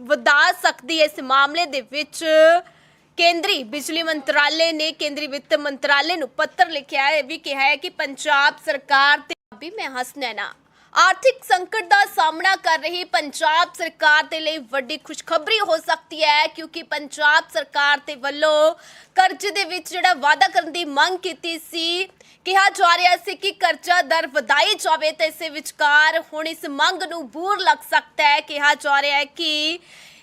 ਵਧਾ ਸਕਦੀ ਹੈ ਇਸ ਮਾਮਲੇ ਦੇ ਵਿੱਚ? ਕੇਂਦਰੀ ਬਿਜਲੀ ਮੰਤਰਾਲੇ ਨੇ ਕੇਂਦਰੀ ਵਿੱਤ ਮੰਤਰਾਲੇ ਨੂੰ ਪੱਤਰ ਲਿਖਿਆ ਹੈ, ਇਹ ਵੀ ਕਿਹਾ ਹੈ ਕਿ ਪੰਜਾਬ ਸਰਕਾਰ ਤੇ ਵੀ ਮੈਂ ਹਸਨੈਨਾ ਆਰਥਿਕ ਸੰਕਟ ਦਾ ਸਾਹਮਣਾ ਕਰ ਰਹੀ ਪੰਜਾਬ ਸਰਕਾਰ ਦੇ ਲਈ ਵੱਡੀ ਖੁਸ਼ਖਬਰੀ ਹੋ ਸਕਦੀ ਹੈ, ਕਿਉਂਕਿ ਪੰਜਾਬ ਸਰਕਾਰ ਦੇ ਵੱਲੋਂ ਕਰਜ਼ੇ ਦੇ ਵਿੱਚ ਜਿਹੜਾ ਵਾਅਦਾ ਕਰਨ ਦੀ ਮੰਗ ਕੀਤੀ ਸੀ, ਕਿਹਾ ਜਾ ਰਿਹਾ ਸੀ ਕਿ ਕਰਜ਼ਾ ਦਰ ਵਧਾਈ ਜਾਵੇ ਤੇ ਇਸੇ ਵਿਚਕਾਰ ਹੁਣ ਇਸ ਮੰਗ ਨੂੰ ਬੂਰ ਲੱਗ ਸਕਦਾ ਹੈ। ਕਿਹਾ ਜਾ ਰਿਹਾ ਹੈ ਕਿ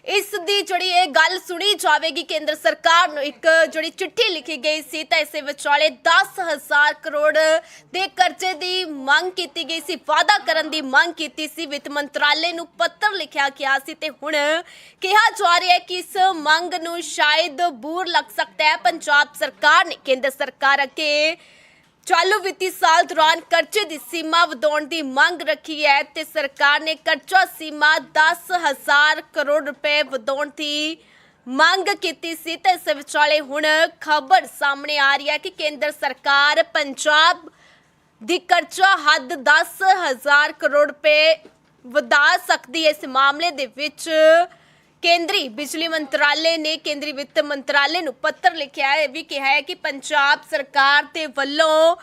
ਇਸ ਦੀ ਜਿਹੜੀ ਇਹ ਗੱਲ ਸੁਣੀ ਜਾਵੇਗੀ, ਕੇਂਦਰ ਸਰਕਾਰ ਨੂੰ ਇੱਕ ਜਿਹੜੀ ਚਿੱਠੀ ਲਿਖੀ ਗਈ ਸੀ, ਤਾਂ ਇਸੇ ਵਿਚਾਲੇ 10000 ਕਰੋੜ ਦੇ ਕਰਜ਼ੇ ਦੀ ਮੰਗ ਕੀਤੀ ਗਈ ਸੀ, ਵਾਅਦਾ ਕਰਨ ਦੀ ਮੰਗ ਕੀਤੀ ਸੀ, ਵਿੱਤ ਮੰਤਰਾਲੇ ਨੂੰ ਪੱਤਰ ਲਿਖਿਆ ਗਿਆ ਸੀ ਤੇ ਹੁਣ ਕਿਹਾ ਜਾ ਰਿਹਾ ਹੈ ਕਿ ਇਸ ਮੰਗ ਨੂੰ ਸ਼ਾਇਦ ਬੂਰ ਲੱਗ ਸਕਦਾ ਹੈ। ਪੰਜਾਬ ਸਰਕਾਰ ਨੇ, ਕੇਂਦਰ ਸਰਕਾਰ ਅੱਗੇ ਚਾਲੂ ਵਿੱਤੀ ਸਾਲ ਦੌਰਾਨ ਕਰਜ਼ੇ ਦੀ ਸੀਮਾ ਵਧਾਉਣ ਦੀ ਮੰਗ ਰੱਖੀ ਹੈ ਤੇ ਸਰਕਾਰ ਨੇ ਕਰਜ਼ਾ ਸੀਮਾ 10000 ਕਰੋੜ ਰੁਪਏ ਵਧਾਉਣ ਦੀ ਮੰਗ ਕੀਤੀ ਸੀ ਤੇ ਇਸ ਵਿਚਾਲੇ ਹੁਣ ਖਬਰ ਸਾਹਮਣੇ ਆ ਰਹੀ ਹੈ ਕਿ ਕੇਂਦਰ ਸਰਕਾਰ ਪੰਜਾਬ ਦੀ ਕਰਜ਼ਾ ਹੱਦ 10000 ਕਰੋੜ ਰੁਪਏ ਵਧਾ ਸਕਦੀ ਹੈ। ਇਸ ਮਾਮਲੇ ਦੇ ਵਿੱਚ ਕੇਂਦਰੀ ਬਿਜਲੀ ਮੰਤਰਾਲੇ ਨੇ ਕੇਂਦਰੀ ਵਿੱਤ ਮੰਤਰਾਲੇ ਨੂੰ ਪੱਤਰ ਲਿਖਿਆ ਹੈ ਇਹ ਵੀ ਕਿਹਾ ਹੈ ਕਿ ਪੰਜਾਬ ਸਰਕਾਰ ਦੇ ਵੱਲੋਂ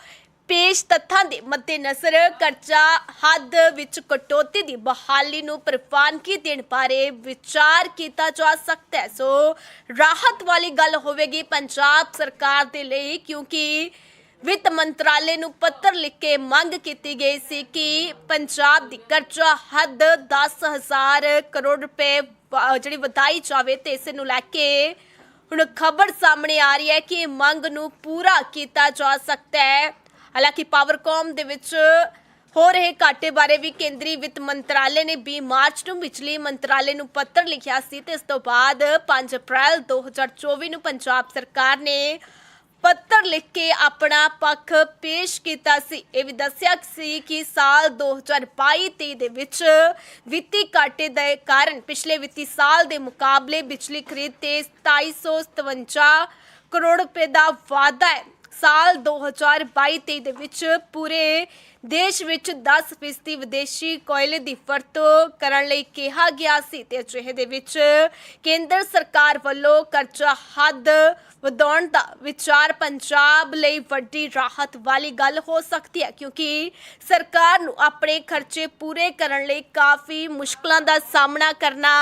ਪੇਸ਼ ਤੱਥਾਂ ਦੇ ਮੱਦੇਨਜ਼ਰ ਕਰਜ਼ਾ ਹੱਦ ਵਿੱਚ ਕਟੌਤੀ ਦੀ ਬਹਾਲੀ ਨੂੰ ਪ੍ਰਵਾਨਗੀ ਦੇਣ ਬਾਰੇ ਵਿਚਾਰ ਕੀਤਾ ਜਾ ਸਕਦਾ ਹੈ। ਸੋ ਰਾਹਤ ਵਾਲੀ ਗੱਲ ਹੋਵੇਗੀ ਪੰਜਾਬ ਸਰਕਾਰ ਦੇ ਲਈ, ਕਿਉਂਕਿ ਵਿੱਤ ਮੰਤਰਾਲੇ ਨੂੰ ਪੱਤਰ ਲਿਖ ਕੇ ਮੰਗ ਕੀਤੀ ਗਈ ਸੀ ਕਿ ਪੰਜਾਬ ਦੀ ਕਰਜ਼ਾ ਹੱਦ 10000 ਕਰੋੜ ਰੁਪਏ ਜਿਹੜੀ ਵਧਾਈ ਜਾਵੇ ਤੇ ਇਸ ਨੂੰ ਲੈ ਕੇ ਹੁਣ ਖਬਰ ਸਾਹਮਣੇ ਆ ਰਹੀ ਹੈ ਕਿ ਇਹ ਮੰਗ ਨੂੰ ਪੂਰਾ ਕੀਤਾ ਜਾ ਸਕਦਾ ਹੈ। ਹਾਲਾਂਕਿ ਪਾਵਰਕੌਮ ਦੇ ਵਿੱਚ ਹੋ ਰਹੇ ਘਾਟੇ ਬਾਰੇ ਵੀ ਕੇਂਦਰੀ ਵਿੱਤ ਮੰਤਰਾਲੇ ਨੇ 20 ਮਾਰਚ ਨੂੰ ਬਿਜਲੀ ਮੰਤਰਾਲੇ ਨੂੰ ਪੱਤਰ ਲਿਖਿਆ ਸੀ ਤੇ ਇਸ ਤੋਂ ਬਾਅਦ 5 ਅਪ੍ਰੈਲ 2024 ਨੂੰ ਪੰਜਾਬ ਸਰਕਾਰ ਨੇ ਪੱਤਰ ਲਿਖ ਕੇ ਆਪਣਾ ਪੱਖ ਪੇਸ਼ ਕੀਤਾ ਸੀ। ਇਹ ਵੀ ਦੱਸਿਆ ਸੀ ਕਿ ਸਾਲ 2022-23 ਦੇ ਵਿੱਚ ਵਿੱਤੀ ਘਾਟੇ ਦੇ ਕਾਰਨ ਪਿਛਲੇ ਵਿੱਤੀ ਸਾਲ ਦੇ ਮੁਕਾਬਲੇ ਬਿਜਲੀ ਖਰੀਦ ਤੇ 2757 ਕਰੋੜ ਰੁਪਏ ਦਾ ਵਾਧਾ ਹੈ। ਸਾਲ 2022-23 ਦੇ ਵਿੱਚ ਪੂਰੇ ਦੇਸ਼ ਵਿੱਚ 10% ਵਿਦੇਸ਼ੀ ਕੋਇਲੇ ਦੀ ਵਰਤੋਂ ਕਰਨ ਲਈ ਕਿਹਾ ਗਿਆ ਸੀ ਤੇ ਅਜਿਹੇ ਦੇ ਵਿੱਚ ਕੇਂਦਰ ਸਰਕਾਰ ਵੱਲੋਂ ਕਰਜ਼ਾ ਹੱਦ ਵਧਾਉਣ ਦਾ ਵਿਚਾਰ ਪੰਜਾਬ ਲਈ ਵੱਡੀ ਰਾਹਤ ਵਾਲੀ ਗੱਲ ਹੋ ਸਕਦੀ ਹੈ, ਕਿਉਂਕਿ ਸਰਕਾਰ ਨੂੰ ਆਪਣੇ ਖਰਚੇ ਪੂਰੇ ਕਰਨ ਲਈ ਕਾਫੀ ਮੁਸ਼ਕਲਾਂ ਦਾ ਸਾਹਮਣਾ ਕਰਨਾ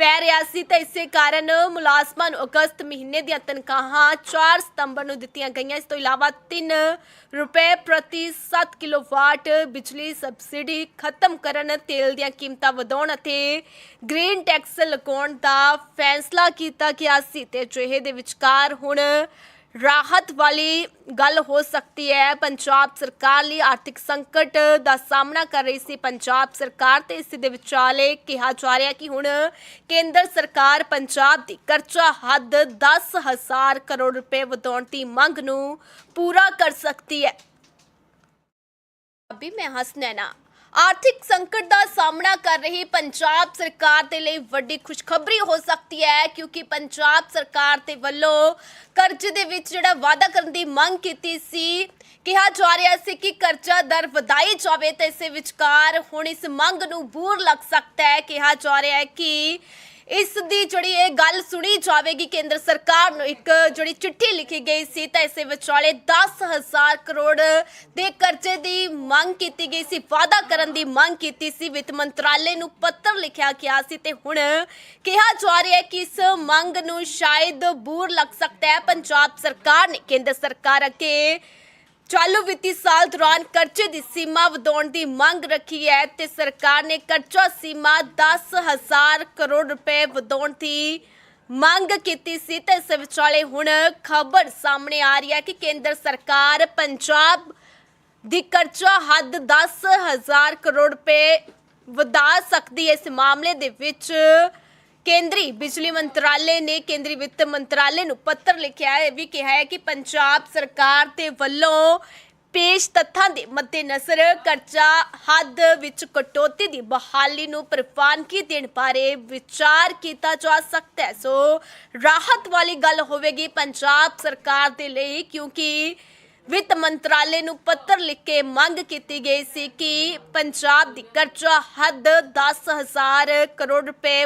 ਪੈ ਰਿਹਾ ਸੀ ਤਾਂ ਇਸੇ ਕਾਰਨ ਮੁਲਾਜ਼ਮਾਂ ਨੂੰ ਅਗਸਤ ਮਹੀਨੇ ਦੀਆਂ ਤਨਖਾਹਾਂ 4 ਸਤੰਬਰ ਨੂੰ ਦਿੱਤੀਆਂ ਗਈਆਂ। ਇਸ ਤੋਂ ਇਲਾਵਾ 3 ਰੁਪਏ ਪ੍ਰਤੀ 7 ਕਿਲੋਵਾਟ ਬਿਜਲੀ ਸਬਸਿਡੀ ਖਤਮ ਕਰਨ, ਤੇਲ ਦੀਆਂ ਕੀਮਤਾਂ ਵਧਾਉਣ ਅਤੇ ਗ੍ਰੀਨ ਟੈਕਸ ਲਗਾਉਣ ਦਾ ਫੈਸਲਾ ਕੀਤਾ ਗਿਆ ਸੀ ਤੇ ਅਜਿਹੇ ਦੇ ਵਿਚਕਾਰ ਹੁਣ ਰਾਹਤ ਵਾਲੀ ਗੱਲ ਹੋ ਸਕਦੀ ਹੈ। ਪੰਜਾਬ ਸਰਕਾਰ ਲਈ ਆਰਥਿਕ ਸੰਕਟ ਦਾ ਸਾਹਮਣਾ ਕਰ ਰਹੀ ਸੀ। ਪੰਜਾਬ ਸਰਕਾਰ ਤੇ ਇਸ ਦੇ ਵਿਚਾਲੇ ਕਿਹਾ ਜਾ ਰਿਹਾ ਕਿ ਹੁਣ ਕੇਂਦਰ ਸਰਕਾਰ ਪੰਜਾਬ ਦੀ ਕਰਜ਼ਾ ਹੱਦ 10000 ਕਰੋੜ ਰੁਪਏ ਵਧਾਉਣ ਦੀ ਮੰਗ ਨੂੰ ਪੂਰਾ ਕਰ ਸਕਦੀ ਹੈ। ਅਭੀ ਮੈਂ ਹਸਨੈਨਾ ਆਰਥਿਕ ਸੰਕਟ ਦਾ ਸਾਹਮਣਾ ਕਰ ਰਹੀ ਪੰਜਾਬ ਸਰਕਾਰ ਦੇ ਲਈ ਵੱਡੀ ਖੁਸ਼ਖਬਰੀ ਹੋ ਸਕਦੀ ਹੈ, ਕਿਉਂਕਿ ਪੰਜਾਬ ਸਰਕਾਰ ਦੇ ਵੱਲੋਂ ਕਰਜ਼ੇ ਦੇ ਵਿੱਚ ਜਿਹੜਾ ਵਾਅਦਾ ਕਰਨ ਦੀ ਮੰਗ ਕੀਤੀ ਸੀ, ਕਿਹਾ ਜਾ ਰਿਹਾ ਸੀ ਕਿ ਕਰਜ਼ਾ ਦਰ ਵਧਾਈ ਜਾਵੇ ਤੇ ਇਸੇ ਵਿਚਕਾਰ ਹੁਣ ਇਸ ਮੰਗ ਨੂੰ ਬੂਰ ਲੱਗ ਸਕਦਾ ਹੈ। ਕਿਹਾ ਜਾ ਰਿਹਾ ਹੈ ਕਿ ਇਸ ਦੀ ਜਿਹੜੀ ਇਹ ਗੱਲ ਸੁਣੀ ਜਾਵੇਗੀ, ਕੇਂਦਰ ਸਰਕਾਰ ਨੂੰ ਇੱਕ ਜਿਹੜੀ ਚਿੱਠੀ ਲਿਖੀ ਗਈ ਸੀ ਤਾਂ ਇਸੇ ਵਿਚਾਲੇ 10000 ਕਰੋੜ ਦੇ ਕਰਜ਼ੇ ਦੀ ਮੰਗ ਕੀਤੀ ਗਈ ਸੀ, ਵਾਅਦਾ ਕਰਨ ਦੀ ਮੰਗ ਕੀਤੀ ਸੀ। ਵਿੱਤ ਮੰਤਰਾਲੇ ਨੂੰ ਪੱਤਰ ਲਿਖਿਆ ਗਿਆ ਸੀ ਤੇ ਹੁਣ ਕਿਹਾ ਜਾ ਰਿਹਾ ਹੈ ਕਿ ਇਸ ਮੰਗ ਨੂੰ ਸ਼ਾਇਦ ਬੂਰ ਲੱਗ ਸਕਦਾ ਹੈ। ਪੰਜਾਬ ਸਰਕਾਰ ਨੇ, ਕੇਂਦਰ ਸਰਕਾਰ ਅੱਗੇ ਚਾਲੂ ਵਿੱਤੀ ਸਾਲ ਦੌਰਾਨ ਕਰਜ਼ੇ ਦੀ ਸੀਮਾ ਵਧਾਉਣ ਦੀ ਮੰਗ ਰੱਖੀ ਹੈ ਤੇ ਸਰਕਾਰ ਨੇ ਕਰਜ਼ਾ ਸੀਮਾ 10000 ਕਰੋੜ ਰੁਪਏ ਵਧਾਉਣ ਦੀ ਮੰਗ ਕੀਤੀ ਸੀ ਤੇ ਇਸ ਵਿਚਾਲੇ ਹੁਣ ਖਬਰ ਸਾਹਮਣੇ ਆ ਰਹੀ ਹੈ ਕਿ ਕੇਂਦਰ ਸਰਕਾਰ ਪੰਜਾਬ ਦੀ ਕਰਜ਼ਾ ਹੱਦ 10000 ਕਰੋੜ ਰੁਪਏ ਵਧਾ ਸਕਦੀ ਹੈ। ਇਸ ਮਾਮਲੇ ਦੇ ਵਿੱਚ ਕੇਂਦਰੀ ਬਿਜਲੀ ਮੰਤਰਾਲੇ ਨੇ ਕੇਂਦਰੀ ਵਿੱਤ ਮੰਤਰਾਲੇ ਨੂੰ ਪੱਤਰ ਲਿਖਿਆ ਹੈ ਇਹ ਵੀ ਕਿਹਾ ਹੈ ਕਿ ਪੰਜਾਬ ਸਰਕਾਰ ਦੇ ਵੱਲੋਂ ਪੇਸ਼ ਤੱਥਾਂ ਦੇ ਮੱਦੇਨਜ਼ਰ ਕਰਜ਼ਾ ਹੱਦ ਵਿੱਚ ਕਟੌਤੀ ਦੀ ਬਹਾਲੀ ਨੂੰ ਪ੍ਰਵਾਨਗੀ ਦੇਣ ਬਾਰੇ ਵਿਚਾਰ ਕੀਤਾ ਜਾ ਸਕਦਾ ਹੈ। ਸੋ ਰਾਹਤ ਵਾਲੀ ਗੱਲ ਹੋਵੇਗੀ ਪੰਜਾਬ ਸਰਕਾਰ ਦੇ ਲਈ, ਕਿਉਂਕਿ ਵਿੱਤ ਮੰਤਰਾਲੇ ਨੂੰ ਪੱਤਰ ਲਿਖ ਕੇ ਮੰਗ ਕੀਤੀ ਗਈ ਸੀ ਕਿ ਪੰਜਾਬ ਦੀ ਕਰਜ਼ਾ ਹੱਦ 10000 ਕਰੋੜ ਰੁਪਏ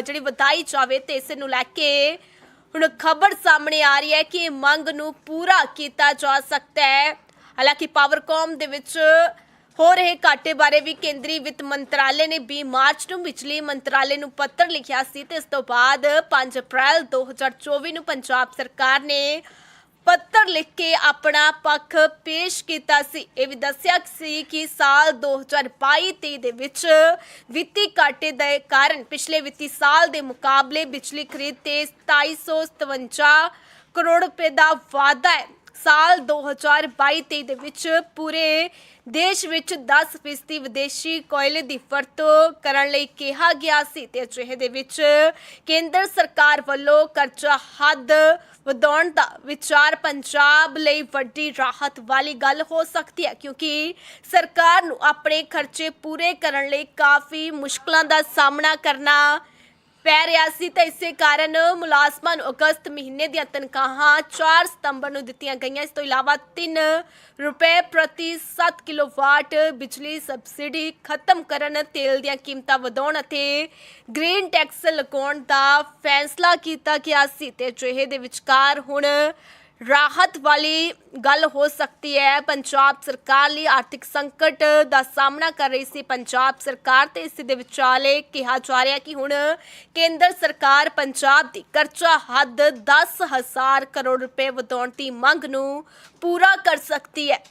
ਜਿਹੜੀ ਵਧਾਈ ਜਾਵੇ ਤੇ ਇਸ ਨੂੰ ਲੈ ਕੇ ਹੁਣ ਖਬਰ ਸਾਹਮਣੇ ਆ ਰਹੀ ਹੈ ਕਿ ਇਹ ਮੰਗ ਨੂੰ ਪੂਰਾ ਕੀਤਾ ਜਾ ਸਕਦਾ ਹੈ। ਹਾਲਾਂਕਿ ਪਾਵਰਕਾਮ ਦੇ ਵਿੱਚ ਹੋ ਰਹੇ ਘਾਟੇ ਬਾਰੇ ਵੀ ਕੇਂਦਰੀ ਵਿੱਤ ਮੰਤਰਾਲੇ ਨੇ 20 ਮਾਰਚ ਨੂੰ ਬਿਜਲੀ ਮੰਤਰਾਲੇ ਨੂੰ ਪੱਤਰ ਲਿਖਿਆ ਸੀ ਤੇ ਇਸ ਤੋਂ ਬਾਅਦ 5 ਅਪ੍ਰੈਲ 2024 ਨੂੰ ਪੰਜਾਬ ਸਰਕਾਰ ਨੇ ਪੱਤਰ ਲਿਖ ਕੇ ਆਪਣਾ ਪੱਖ ਪੇਸ਼ ਕੀਤਾ ਸੀ। ਇਹ ਵੀ ਦੱਸਿਆ ਸੀ ਕਿ ਸਾਲ 2022-23 ਦੇ ਵਿੱਚ ਵਿੱਤੀ ਘਾਟੇ ਦੇ ਕਾਰਨ ਪਿਛਲੇ ਵਿੱਤੀ ਸਾਲ ਦੇ ਮੁਕਾਬਲੇ ਬਿਜਲੀ ਖਰੀਦ ਤੇ 2757 ਕਰੋੜ ਰੁਪਏ ਦਾ ਵਾਧਾ ਹੈ। ਸਾਲ 2022-23 ਦੇ ਵਿੱਚ ਪੂਰੇ ਦੇਸ਼ ਵਿੱਚ 10% ਵਿਦੇਸ਼ੀ ਕੋਇਲੇ ਦੀ ਵਰਤੋਂ ਕਰਨ ਲਈ ਕਿਹਾ ਗਿਆ ਸੀ ਤੇ ਅਜਿਹੇ ਦੇ ਵਿੱਚ ਕੇਂਦਰ ਸਰਕਾਰ ਵੱਲੋਂ ਕਰਜ਼ਾ ਹੱਦ ਵਧਾਉਣ ਦਾ ਵਿਚਾਰ ਪੰਜਾਬ ਲਈ ਵੱਡੀ ਰਾਹਤ ਵਾਲੀ ਗੱਲ ਹੋ ਸਕਦੀ ਹੈ, ਕਿਉਂਕਿ ਸਰਕਾਰ ਨੂੰ ਆਪਣੇ ਖਰਚੇ ਪੂਰੇ ਕਰਨ ਲਈ ਕਾਫੀ ਮੁਸ਼ਕਲਾਂ ਦਾ ਸਾਹਮਣਾ ਕਰਨਾ ਪੈ ਰਿਹਾ ਸੀ ਤਾਂ ਇਸੇ ਕਾਰਨ ਮੁਲਾਜ਼ਮਾਂ ਨੂੰ ਅਗਸਤ ਮਹੀਨੇ ਦੀਆਂ ਤਨਖਾਹਾਂ 4 ਸਤੰਬਰ ਨੂੰ ਦਿੱਤੀਆਂ ਗਈਆਂ। ਇਸ ਤੋਂ ਇਲਾਵਾ 3 ਰੁਪਏ ਪ੍ਰਤੀ 7 ਕਿਲੋਵਾਟ ਬਿਜਲੀ ਸਬਸਿਡੀ ਖਤਮ ਕਰਨ ਤੇਲ ਦੀਆਂ ਕੀਮਤਾਂ ਵਧਾਉਣ ਅਤੇ ਗ੍ਰੀਨ ਟੈਕਸ ਲਗਾਉਣ ਦਾ ਫੈਸਲਾ ਕੀਤਾ ਗਿਆ ਸੀ ਤੇ ਅਜਿਹੇ ਦੇ ਵਿਚਕਾਰ ਹੁਣ ਰਾਹਤ ਵਾਲੀ ਗੱਲ ਹੋ ਸਕਦੀ ਹੈ। ਪੰਜਾਬ ਸਰਕਾਰ ਲਈ ਆਰਥਿਕ ਸੰਕਟ ਦਾ ਸਾਹਮਣਾ ਕਰ ਰਹੀ ਸੀ। ਪੰਜਾਬ ਸਰਕਾਰ ਤੇ ਇਸ ਦੇ ਵਿਚਾਲੇ ਕਿਹਾ ਜਾ ਰਿਹਾ ਕਿ ਹੁਣ ਕੇਂਦਰ ਸਰਕਾਰ ਪੰਜਾਬ ਦੀ ਕਰਜ਼ਾ ਹੱਦ 10000 ਕਰੋੜ ਰੁਪਏ ਵਧਾਉਣ ਦੀ ਮੰਗ ਨੂੰ ਪੂਰਾ ਕਰ ਸਕਦੀ ਹੈ।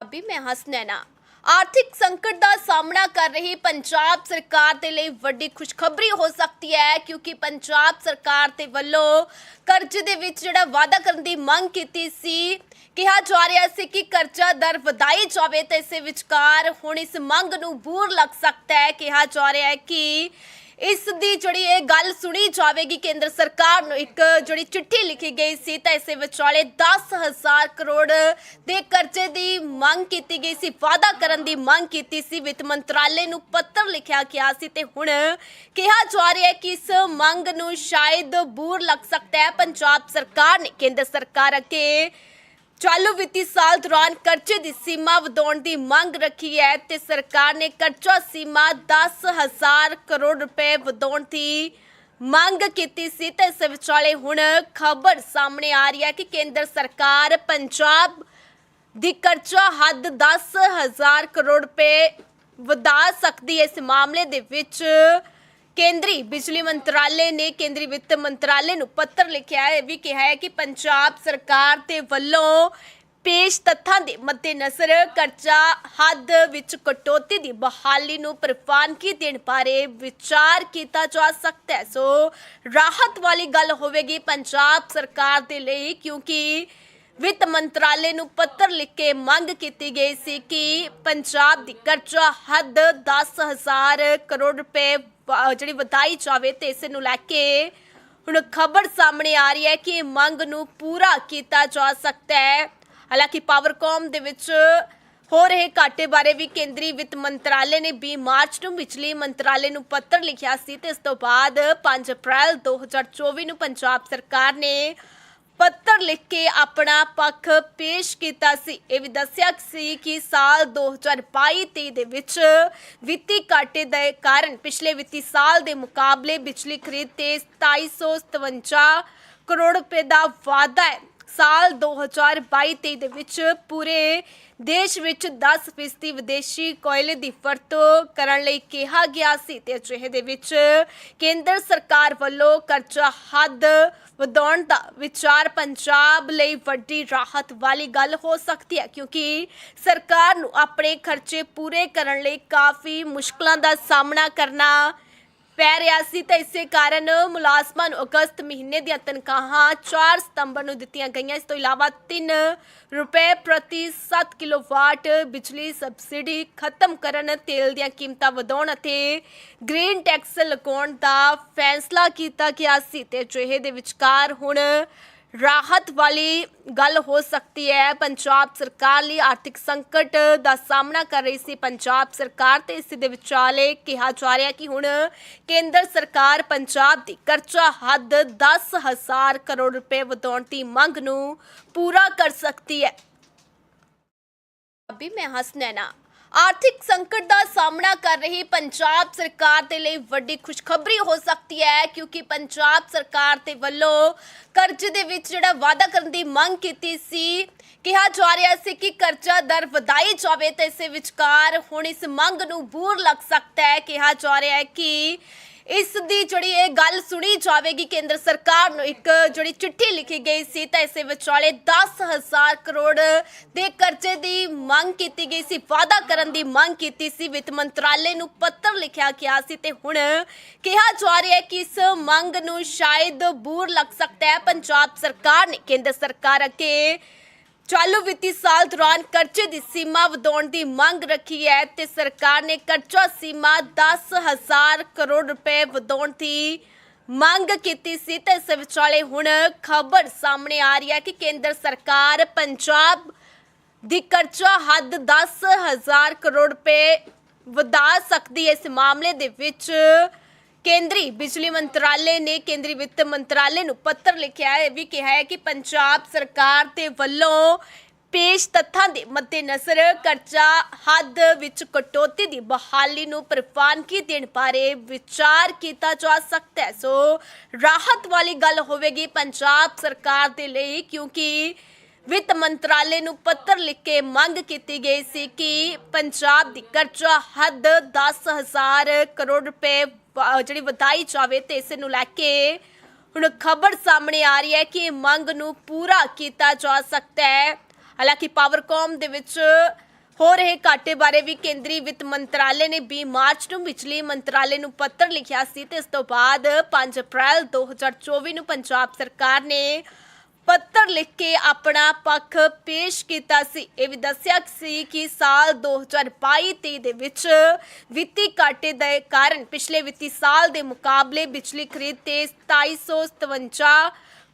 ਅਭੀ ਮੈਂ ਹਸਨੈਨਾ ਆਰਥਿਕ ਸੰਕਟ ਦਾ ਸਾਹਮਣਾ ਕਰ ਰਹੀ ਪੰਜਾਬ ਸਰਕਾਰ ਦੇ ਲਈ ਵੱਡੀ ਖੁਸ਼ਖਬਰੀ ਹੋ ਸਕਦੀ ਹੈ, ਕਿਉਂਕਿ ਪੰਜਾਬ ਸਰਕਾਰ ਦੇ ਵੱਲੋਂ ਕਰਜ਼ੇ ਦੇ ਵਿੱਚ ਜਿਹੜਾ ਵਾਅਦਾ ਕਰਨ ਦੀ ਮੰਗ ਕੀਤੀ ਸੀ, ਕਿਹਾ ਜਾ ਰਿਹਾ ਸੀ ਕਿ ਕਰਜ਼ਾ ਦਰ ਵਧਾਈ ਜਾਵੇ ਤੇ ਇਸੇ ਵਿਚਕਾਰ ਹੁਣ ਇਸ ਮੰਗ ਨੂੰ ਬੂਰ ਲੱਗ ਸਕਦਾ ਹੈ। ਕਿਹਾ ਜਾ ਰਿਹਾ ਹੈ ਕਿ ਇਸ ਦੀ ਜਿਹੜੀ ਇਹ ਗੱਲ ਸੁਣੀ ਜਾਵੇਗੀ, ਕੇਂਦਰ ਸਰਕਾਰ ਨੂੰ ਇੱਕ ਜਿਹੜੀ ਚਿੱਠੀ ਲਿਖੀ ਗਈ ਸੀ ਤਾਂ ਇਸੇ ਵਿਚਾਲੇ 10000 ਕਰੋੜ ਦੇ ਕਰਜ਼ੇ ਦੀ ਮੰਗ ਕੀਤੀ ਗਈ ਸੀ, ਵਾਅਦਾ ਕਰਨ ਦੀ ਮੰਗ ਕੀਤੀ ਸੀ, ਵਿੱਤ ਮੰਤਰਾਲੇ ਨੂੰ ਪੱਤਰ ਲਿਖਿਆ ਗਿਆ ਸੀ ਤੇ ਹੁਣ ਕਿਹਾ ਜਾ ਰਿਹਾ ਹੈ ਕਿ ਇਸ ਮੰਗ ਨੂੰ ਸ਼ਾਇਦ ਬੂਰ ਲੱਗ ਸਕਦਾ ਹੈ। ਪੰਜਾਬ ਸਰਕਾਰ ਨੇ, ਕੇਂਦਰ ਸਰਕਾਰ ਅੱਗੇ ਚਾਲੂ ਵਿੱਤੀ ਸਾਲ ਦੌਰਾਨ ਕਰਜ਼ੇ ਦੀ ਸੀਮਾ ਵਧਾਉਣ ਦੀ ਮੰਗ ਰੱਖੀ ਹੈ ਤੇ ਸਰਕਾਰ ਨੇ ਕਰਜ਼ਾ ਸੀਮਾ 10000 ਕਰੋੜ ਰੁਪਏ ਵਧਾਉਣ ਦੀ ਮੰਗ ਕੀਤੀ ਸੀ ਤੇ ਇਸ ਵਿਚਾਲੇ ਹੁਣ ਖਬਰ ਸਾਹਮਣੇ ਆ ਰਹੀ ਹੈ ਕਿ ਕੇਂਦਰ ਸਰਕਾਰ ਪੰਜਾਬ ਦੀ ਕਰਜ਼ਾ ਹੱਦ 10000 ਕਰੋੜ ਰੁਪਏ ਵਧਾ ਸਕਦੀ ਹੈ। ਇਸ ਮਾਮਲੇ ਦੇ ਵਿੱਚ ਕੇਂਦਰੀ ਬਿਜਲੀ ਮੰਤਰਾਲੇ ਨੇ ਕੇਂਦਰੀ ਵਿੱਤ ਮੰਤਰਾਲੇ ਨੂੰ ਪੱਤਰ ਲਿਖਿਆ ਹੈ ਵੀ ਕਿਹਾ ਹੈ ਕਿ ਪੰਜਾਬ ਸਰਕਾਰ ਦੇ ਵੱਲੋਂ ਪੇਸ਼ ਤੱਥਾਂ ਦੇ ਮੱਦੇਨਜ਼ਰ ਕਰਜ਼ਾ ਹੱਦ ਵਿੱਚ ਕਟੌਤੀ ਦੀ ਬਹਾਲੀ ਨੂੰ ਪ੍ਰਵਾਨਗੀ ਦੇਣ ਬਾਰੇ ਵਿਚਾਰ ਕੀਤਾ ਜਾ ਸਕਦਾ ਹੈ। ਸੋ ਰਾਹਤ ਵਾਲੀ ਗੱਲ ਹੋਵੇਗੀ ਪੰਜਾਬ ਸਰਕਾਰ ਦੇ ਲਈ ਕਿਉਂਕਿ ਵਿੱਤ ਮੰਤਰਾਲੇ ਨੂੰ ਪੱਤਰ ਲਿਖ ਕੇ ਮੰਗ ਕੀਤੀ ਗਈ ਸੀ ਕਿ ਪੰਜਾਬ ਦੀ ਕਰਜ਼ਾ ਹੱਦ 10000 ਕਰੋੜ ਰੁਪਏ ਜਿਹੜੀ ਵਧਾਈ ਜਾਵੇ ਤੇ ਇਸ ਨੂੰ ਲੈ ਕੇ ਹੁਣ ਖਬਰ ਸਾਹਮਣੇ ਆ ਰਹੀ ਹੈ ਕਿ ਮੰਗ ਨੂੰ ਪੂਰਾ ਕੀਤਾ ਜਾ ਸਕਦਾ ਹੈ। ਹਾਲਾਂਕਿ ਪਾਵਰਕਾਮ ਦੇ ਵਿੱਚ ਹੋ ਰਹੇ ਘਾਟੇ ਬਾਰੇ ਵੀ ਕੇਂਦਰੀ ਵਿੱਤ ਮੰਤਰਾਲੇ ਨੇ 20 ਮਾਰਚ ਨੂੰ ਬਿਜਲੀ ਮੰਤਰਾਲੇ ਨੂੰ ਪੱਤਰ ਲਿਖਿਆ ਸੀ ਤੇ ਇਸ ਤੋਂ ਬਾਅਦ 5 ਅਪ੍ਰੈਲ 2024 ਨੂੰ ਪੰਜਾਬ ਸਰਕਾਰ ਨੇ ਪੱਤਰ ਲਿਖ ਕੇ ਆਪਣਾ ਪੱਖ ਪੇਸ਼ ਕੀਤਾ ਸੀ। ਇਹ ਵੀ ਦੱਸਿਆ ਸੀ ਕਿ ਸਾਲ 2022-23 ਦੇ ਵਿੱਚ ਵਿੱਤੀ ਘਾਟੇ ਦੇ ਕਾਰਨ ਪਿਛਲੇ ਵਿੱਤੀ ਸਾਲ ਦੇ ਮੁਕਾਬਲੇ ਬਿਜਲੀ ਖਰੀਦ ਤੇ 2757 ਕਰੋੜ ਰੁਪਏ ਦਾ ਵਾਧਾ ਹੈ। ਸਾਲ 2022-23 ਦੇ ਵਿੱਚ ਪੂਰੇ ਦੇਸ਼ ਵਿੱਚ 10% ਵਿਦੇਸ਼ੀ ਕੋਇਲੇ ਦੀ ਵਰਤੋਂ ਕਰਨ ਲਈ ਕਿਹਾ ਗਿਆ ਸੀ ਤੇ ਅਜਿਹੇ ਦੇ ਵਿੱਚ ਕੇਂਦਰ ਸਰਕਾਰ ਵੱਲੋਂ ਕਰਜ਼ਾ ਹੱਦ ਵਧਾਉਣ ਦਾ ਵਿਚਾਰ ਪੰਜਾਬ ਲਈ ਵੱਡੀ ਰਾਹਤ ਵਾਲੀ ਗੱਲ ਹੋ ਸਕਦੀ ਹੈ, ਕਿਉਂਕਿ ਸਰਕਾਰ ਨੂੰ ਆਪਣੇ ਖਰਚੇ ਪੂਰੇ ਕਰਨ ਲਈ ਕਾਫੀ ਮੁਸ਼ਕਲਾਂ ਦਾ ਸਾਹਮਣਾ ਕਰਨਾ ਪੈ ਰਿਹਾ ਸੀ ਤਾਂ ਇਸੇ ਕਾਰਨ ਮੁਲਾਜ਼ਮਾਂ ਨੂੰ ਅਗਸਤ ਮਹੀਨੇ ਦੀਆਂ ਤਨਖਾਹਾਂ 4 ਸਤੰਬਰ ਨੂੰ ਦਿੱਤੀਆਂ ਗਈਆਂ। ਇਸ ਤੋਂ ਇਲਾਵਾ 3 ਰੁਪਏ ਪ੍ਰਤੀ 7 ਕਿਲੋਵਾਟ ਬਿਜਲੀ ਸਬਸਿਡੀ ਖਤਮ ਕਰਨ ਤੇਲ ਦੀਆਂ ਕੀਮਤਾਂ ਵਧਾਉਣ ਅਤੇ ਗ੍ਰੀਨ ਟੈਕਸ ਲਗਾਉਣ ਦਾ ਫੈਸਲਾ ਕੀਤਾ ਗਿਆ ਸੀ ਤੇ ਅਜਿਹੇ ਦੇ ਵਿਚਕਾਰ ਹੁਣ ਰਾਹਤ ਵਾਲੀ ਗੱਲ ਹੋ ਸਕਦੀ ਹੈ। ਪੰਜਾਬ ਸਰਕਾਰ ਲਈ ਆਰਥਿਕ ਸੰਕਟ ਦਾ ਸਾਹਮਣਾ ਕਰ ਰਹੀ ਸੀ। ਪੰਜਾਬ ਸਰਕਾਰ ਤੇ ਇਸ ਦੇ ਵਿਚਾਲੇ ਕਿਹਾ ਜਾ ਰਿਹਾ ਕਿ ਹੁਣ ਕੇਂਦਰ ਸਰਕਾਰ ਪੰਜਾਬ ਦੀ ਕਰਜ਼ਾ ਹੱਦ 10000 ਕਰੋੜ ਰੁਪਏ ਵਧਾਉਣ ਦੀ ਮੰਗ ਨੂੰ ਪੂਰਾ ਕਰ ਸਕਦੀ ਹੈ। ਅਭੀ ਮੈਂ ਹਸਨੈਨਾ ਆਰਥਿਕ ਸੰਕਟ ਦਾ ਸਾਹਮਣਾ ਕਰ ਰਹੀ ਪੰਜਾਬ ਸਰਕਾਰ ਦੇ ਲਈ ਵੱਡੀ ਖੁਸ਼ਖਬਰੀ ਹੋ ਸਕਦੀ ਹੈ, ਕਿਉਂਕਿ ਪੰਜਾਬ ਸਰਕਾਰ ਦੇ ਵੱਲੋਂ ਕਰਜ਼ੇ ਦੇ ਵਿੱਚ ਜਿਹੜਾ ਵਾਅਦਾ ਕਰਨ ਦੀ ਮੰਗ ਕੀਤੀ ਸੀ, ਕਿਹਾ ਜਾ ਰਿਹਾ ਸੀ ਕਿ ਕਰਜ਼ਾ ਦਰ ਵਧਾਈ ਜਾਵੇ ਤੇ ਇਸੇ ਵਿਚਕਾਰ ਹੁਣ ਇਸ ਮੰਗ ਨੂੰ ਬੂਰ ਲੱਗ ਸਕਦਾ ਹੈ। ਕਿਹਾ ਜਾ ਰਿਹਾ ਹੈ ਕਿ ਇਸ ਦੀ ਜਿਹੜੀ ਇਹ ਗੱਲ ਸੁਣੀ ਜਾਵੇਗੀ, ਕੇਂਦਰ ਸਰਕਾਰ ਨੂੰ ਇੱਕ ਜਿਹੜੀ ਚਿੱਠੀ ਲਿਖੀ ਗਈ ਸੀ ਤਾਂ ਇਸੇ ਵਿਚਾਲੇ 10000 ਕਰੋੜ ਦੇ ਕਰਜ਼ੇ ਦੀ ਮੰਗ ਕੀਤੀ ਗਈ ਸੀ, ਵਾਅਦਾ ਕਰਨ ਦੀ ਮੰਗ ਕੀਤੀ ਸੀ। ਵਿੱਤ ਮੰਤਰਾਲੇ ਨੂੰ ਪੱਤਰ ਲਿਖਿਆ ਗਿਆ ਸੀ ਤੇ ਹੁਣ ਕਿਹਾ ਜਾ ਰਿਹਾ ਹੈ ਕਿ ਇਸ ਮੰਗ ਨੂੰ ਸ਼ਾਇਦ ਬੂਰ ਲੱਗ ਸਕਦਾ ਹੈ। ਪੰਜਾਬ ਸਰਕਾਰ ਨੇ, ਕੇਂਦਰ ਸਰਕਾਰ ਅੱਗੇ ਚਾਲੂ ਵਿੱਤੀ ਸਾਲ ਦੌਰਾਨ ਕਰਜ਼ੇ ਦੀ ਸੀਮਾ ਵਧਾਉਣ ਦੀ ਮੰਗ ਰੱਖੀ ਹੈ ਤੇ ਸਰਕਾਰ ਨੇ ਕਰਜ਼ਾ ਸੀਮਾ 10000 ਕਰੋੜ ਰੁਪਏ ਵਧਾਉਣ ਦੀ ਮੰਗ ਕੀਤੀ ਸੀ ਤੇ ਇਸ ਵਿਚਾਲੇ ਹੁਣ ਖਬਰ ਸਾਹਮਣੇ ਆ ਰਹੀ ਹੈ ਕਿ ਕੇਂਦਰ ਸਰਕਾਰ ਪੰਜਾਬ ਦੀ ਕਰਜ਼ਾ ਹੱਦ 10000 ਕਰੋੜ ਰੁਪਏ ਵਧਾ ਸਕਦੀ ਹੈ। ਇਸ ਮਾਮਲੇ ਦੇ ਵਿੱਚ ਕੇਂਦਰੀ ਬਿਜਲੀ ਮੰਤਰਾਲੇ ਨੇ ਕੇਂਦਰੀ ਵਿੱਤ ਮੰਤਰਾਲੇ ਨੂੰ ਪੱਤਰ ਲਿਖਿਆ ਹੈ ਵੀ ਕਿਹਾ ਹੈ ਕਿ ਪੰਜਾਬ ਸਰਕਾਰ ਦੇ ਵੱਲੋਂ ਪੇਸ਼ ਤੱਥਾਂ ਦੇ ਮੱਦੇਨਜ਼ਰ ਕਰਜ਼ਾ ਹੱਦ ਵਿੱਚ ਕਟੌਤੀ ਦੀ ਬਹਾਲੀ ਨੂੰ ਪ੍ਰਵਾਨਗੀ ਦੇਣ ਬਾਰੇ ਵਿਚਾਰ ਕੀਤਾ ਜਾ ਸਕਦਾ ਹੈ। ਸੋ ਰਾਹਤ ਵਾਲੀ ਗੱਲ ਹੋਵੇਗੀ ਪੰਜਾਬ ਸਰਕਾਰ ਦੇ ਲਈ ਕਿਉਂਕਿ ਵਿੱਤ ਮੰਤਰਾਲੇ ਨੂੰ ਪੱਤਰ ਲਿਖ ਕੇ ਮੰਗ ਕੀਤੀ ਗਈ ਸੀ ਕਿ ਪੰਜਾਬ ਦੀ ਕਰਜ਼ਾ ਹੱਦ 10000 ਕਰੋੜ ਰੁਪਏ ਜਿਹੜੀ ਵਧਾਈ ਜਾਵੇ ਤੇ ਇਸ ਨੂੰ ਲੈ ਕੇ ਹੁਣ ਖਬਰ ਸਾਹਮਣੇ ਆ ਰਹੀ ਹੈ ਕਿ ਮੰਗ ਨੂੰ ਪੂਰਾ ਕੀਤਾ ਜਾ ਸਕਦਾ ਹੈ। ਹਾਲਾਂਕਿ ਪਾਵਰਕਾਮ ਦੇ ਵਿੱਚ ਹੋ ਰਹੇ ਘਾਟੇ ਬਾਰੇ ਵੀ ਕੇਂਦਰੀ ਵਿੱਤ ਮੰਤਰਾਲੇ ਨੇ 20 ਮਾਰਚ ਨੂੰ ਬਿਜਲੀ ਮੰਤਰਾਲੇ ਨੂੰ ਪੱਤਰ ਲਿਖਿਆ ਸੀ ਤੇ ਇਸ ਤੋਂ ਬਾਅਦ 5 ਅਪ੍ਰੈਲ 2024 ਨੂੰ ਪੰਜਾਬ ਸਰਕਾਰ ਨੇ ਪੱਤਰ ਲਿਖ ਕੇ ਆਪਣਾ ਪੱਖ ਪੇਸ਼ ਕੀਤਾ ਸੀ। ਇਹ ਵੀ ਦੱਸਿਆ ਸੀ ਕਿ ਸਾਲ 2022-23 ਦੇ ਵਿੱਚ ਵਿੱਤੀ ਘਾਟੇ ਦੇ ਕਾਰਨ ਪਿਛਲੇ ਵਿੱਤੀ ਸਾਲ ਦੇ ਮੁਕਾਬਲੇ ਬਿਜਲੀ ਖਰੀਦ ਤੇ 2757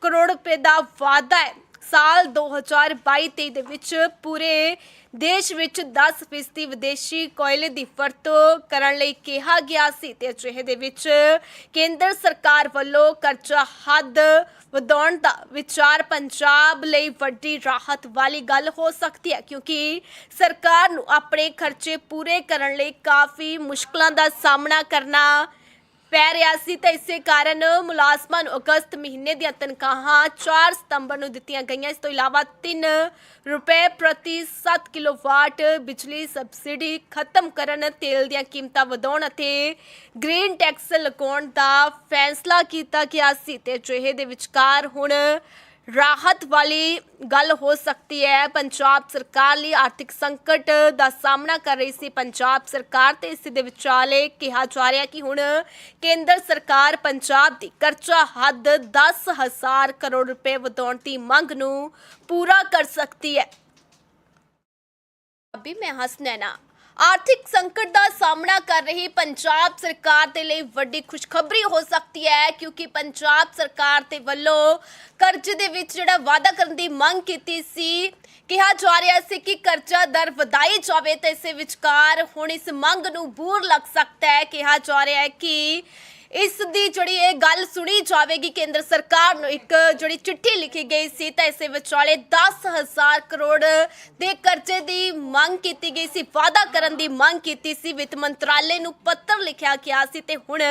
ਕਰੋੜ ਰੁਪਏ ਦਾ ਵਾਧਾ ਹੈ। ਸਾਲ 2022-23 ਦੇ ਵਿੱਚ ਪੂਰੇ ਦੇਸ਼ ਵਿੱਚ 10% ਵਿਦੇਸ਼ੀ ਕੋਇਲੇ ਦੀ ਵਰਤੋਂ ਕਰਨ ਲਈ ਕਿਹਾ ਗਿਆ ਸੀ ਤੇ ਅਜਿਹੇ ਦੇ ਵਿੱਚ ਕੇਂਦਰ ਸਰਕਾਰ ਵੱਲੋਂ ਕਰਜ਼ਾ ਹੱਦ ਵਧਾਉਣ ਦਾ ਵਿਚਾਰ ਪੰਜਾਬ ਲਈ ਵੱਡੀ ਰਾਹਤ ਵਾਲੀ ਗੱਲ ਹੋ ਸਕਦੀ ਹੈ, ਕਿਉਂਕਿ ਸਰਕਾਰ ਨੂੰ ਆਪਣੇ ਖਰਚੇ ਪੂਰੇ ਕਰਨ ਲਈ ਕਾਫੀ ਮੁਸ਼ਕਲਾਂ ਦਾ ਸਾਹਮਣਾ ਕਰਨਾ ਪੈ ਰਿਹਾ ਸੀ ਤਾਂ ਇਸੇ ਕਾਰਨ ਮੁਲਾਜ਼ਮਾਂ ਨੂੰ ਅਗਸਤ ਮਹੀਨੇ ਦੀਆਂ ਤਨਖਾਹਾਂ 4 ਸਤੰਬਰ ਨੂੰ ਦਿੱਤੀਆਂ ਗਈਆਂ। ਇਸ ਤੋਂ ਇਲਾਵਾ 3 ਰੁਪਏ ਪ੍ਰਤੀ 7 ਕਿਲੋਵਾਟ ਬਿਜਲੀ ਸਬਸਿਡੀ ਖਤਮ ਕਰਨ, ਤੇਲ ਦੀਆਂ ਕੀਮਤਾਂ ਵਧਾਉਣ ਅਤੇ ਗ੍ਰੀਨ ਟੈਕਸ ਲਗਾਉਣ ਦਾ ਫੈਸਲਾ ਕੀਤਾ ਗਿਆ ਸੀ ਤੇ ਅਜਿਹੇ ਦੇ ਵਿਚਕਾਰ ਹੁਣ ਰਾਹਤ ਵਾਲੀ ਗੱਲ ਹੋ ਸਕਦੀ ਹੈ। ਪੰਜਾਬ ਸਰਕਾਰ ਲਈ ਆਰਥਿਕ ਸੰਕਟ ਦਾ ਸਾਹਮਣਾ ਕਰ ਰਹੀ ਸੀ। ਪੰਜਾਬ ਸਰਕਾਰ ਤੇ ਇਸ ਦੇ ਵਿਚਾਲੇ ਕਿਹਾ ਜਾ ਰਿਹਾ ਕਿ ਹੁਣ ਕੇਂਦਰ ਸਰਕਾਰ ਪੰਜਾਬ ਦੀ ਕਰਜ਼ਾ ਹੱਦ 10000 ਕਰੋੜ ਰੁਪਏ ਵਧਾਉਣ ਦੀ ਮੰਗ ਨੂੰ ਪੂਰਾ ਕਰ ਸਕਦੀ ਹੈ। ਅਭੀ ਮੈਂ ਹਸਨੈਨਾ ਆਰਥਿਕ ਸੰਕਟ ਦਾ ਸਾਹਮਣਾ ਕਰ ਰਹੀ ਪੰਜਾਬ ਸਰਕਾਰ ਦੇ ਲਈ ਵੱਡੀ ਖੁਸ਼ਖਬਰੀ ਹੋ ਸਕਦੀ ਹੈ, ਕਿਉਂਕਿ ਪੰਜਾਬ ਸਰਕਾਰ ਦੇ ਵੱਲੋਂ ਕਰਜ਼ੇ ਦੇ ਵਿੱਚ ਜਿਹੜਾ ਵਾਅਦਾ ਕਰਨ ਦੀ ਮੰਗ ਕੀਤੀ ਸੀ, ਕਿਹਾ ਜਾ ਰਿਹਾ ਸੀ ਕਿ ਕਰਜ਼ਾ ਦਰ ਵਧਾਈ ਜਾਵੇ ਤੇ ਇਸੇ ਵਿਚਕਾਰ ਹੁਣ ਇਸ ਮੰਗ ਨੂੰ ਬੂਰ ਲੱਗ ਸਕਦਾ ਹੈ। ਕਿਹਾ ਜਾ ਰਿਹਾ ਹੈ ਕਿ ਇਸ ਦੀ ਜਿਹੜੀ ਇਹ ਗੱਲ ਸੁਣੀ ਜਾਵੇਗੀ, ਕੇਂਦਰ ਸਰਕਾਰ ਨੂੰ ਇੱਕ ਜਿਹੜੀ ਚਿੱਠੀ ਲਿਖੀ ਗਈ ਸੀ ਤਾਂ ਇਸੇ ਵਿਚਾਲੇ 10000 ਕਰੋੜ ਦੇ ਕਰਜ਼ੇ ਦੀ ਮੰਗ ਕੀਤੀ ਗਈ ਸੀ, ਵਾਅਦਾ ਕਰਨ ਦੀ ਮੰਗ ਕੀਤੀ ਸੀ। ਵਿੱਤ ਮੰਤਰਾਲੇ ਨੂੰ ਪੱਤਰ ਲਿਖਿਆ ਗਿਆ ਸੀ ਤੇ ਹੁਣ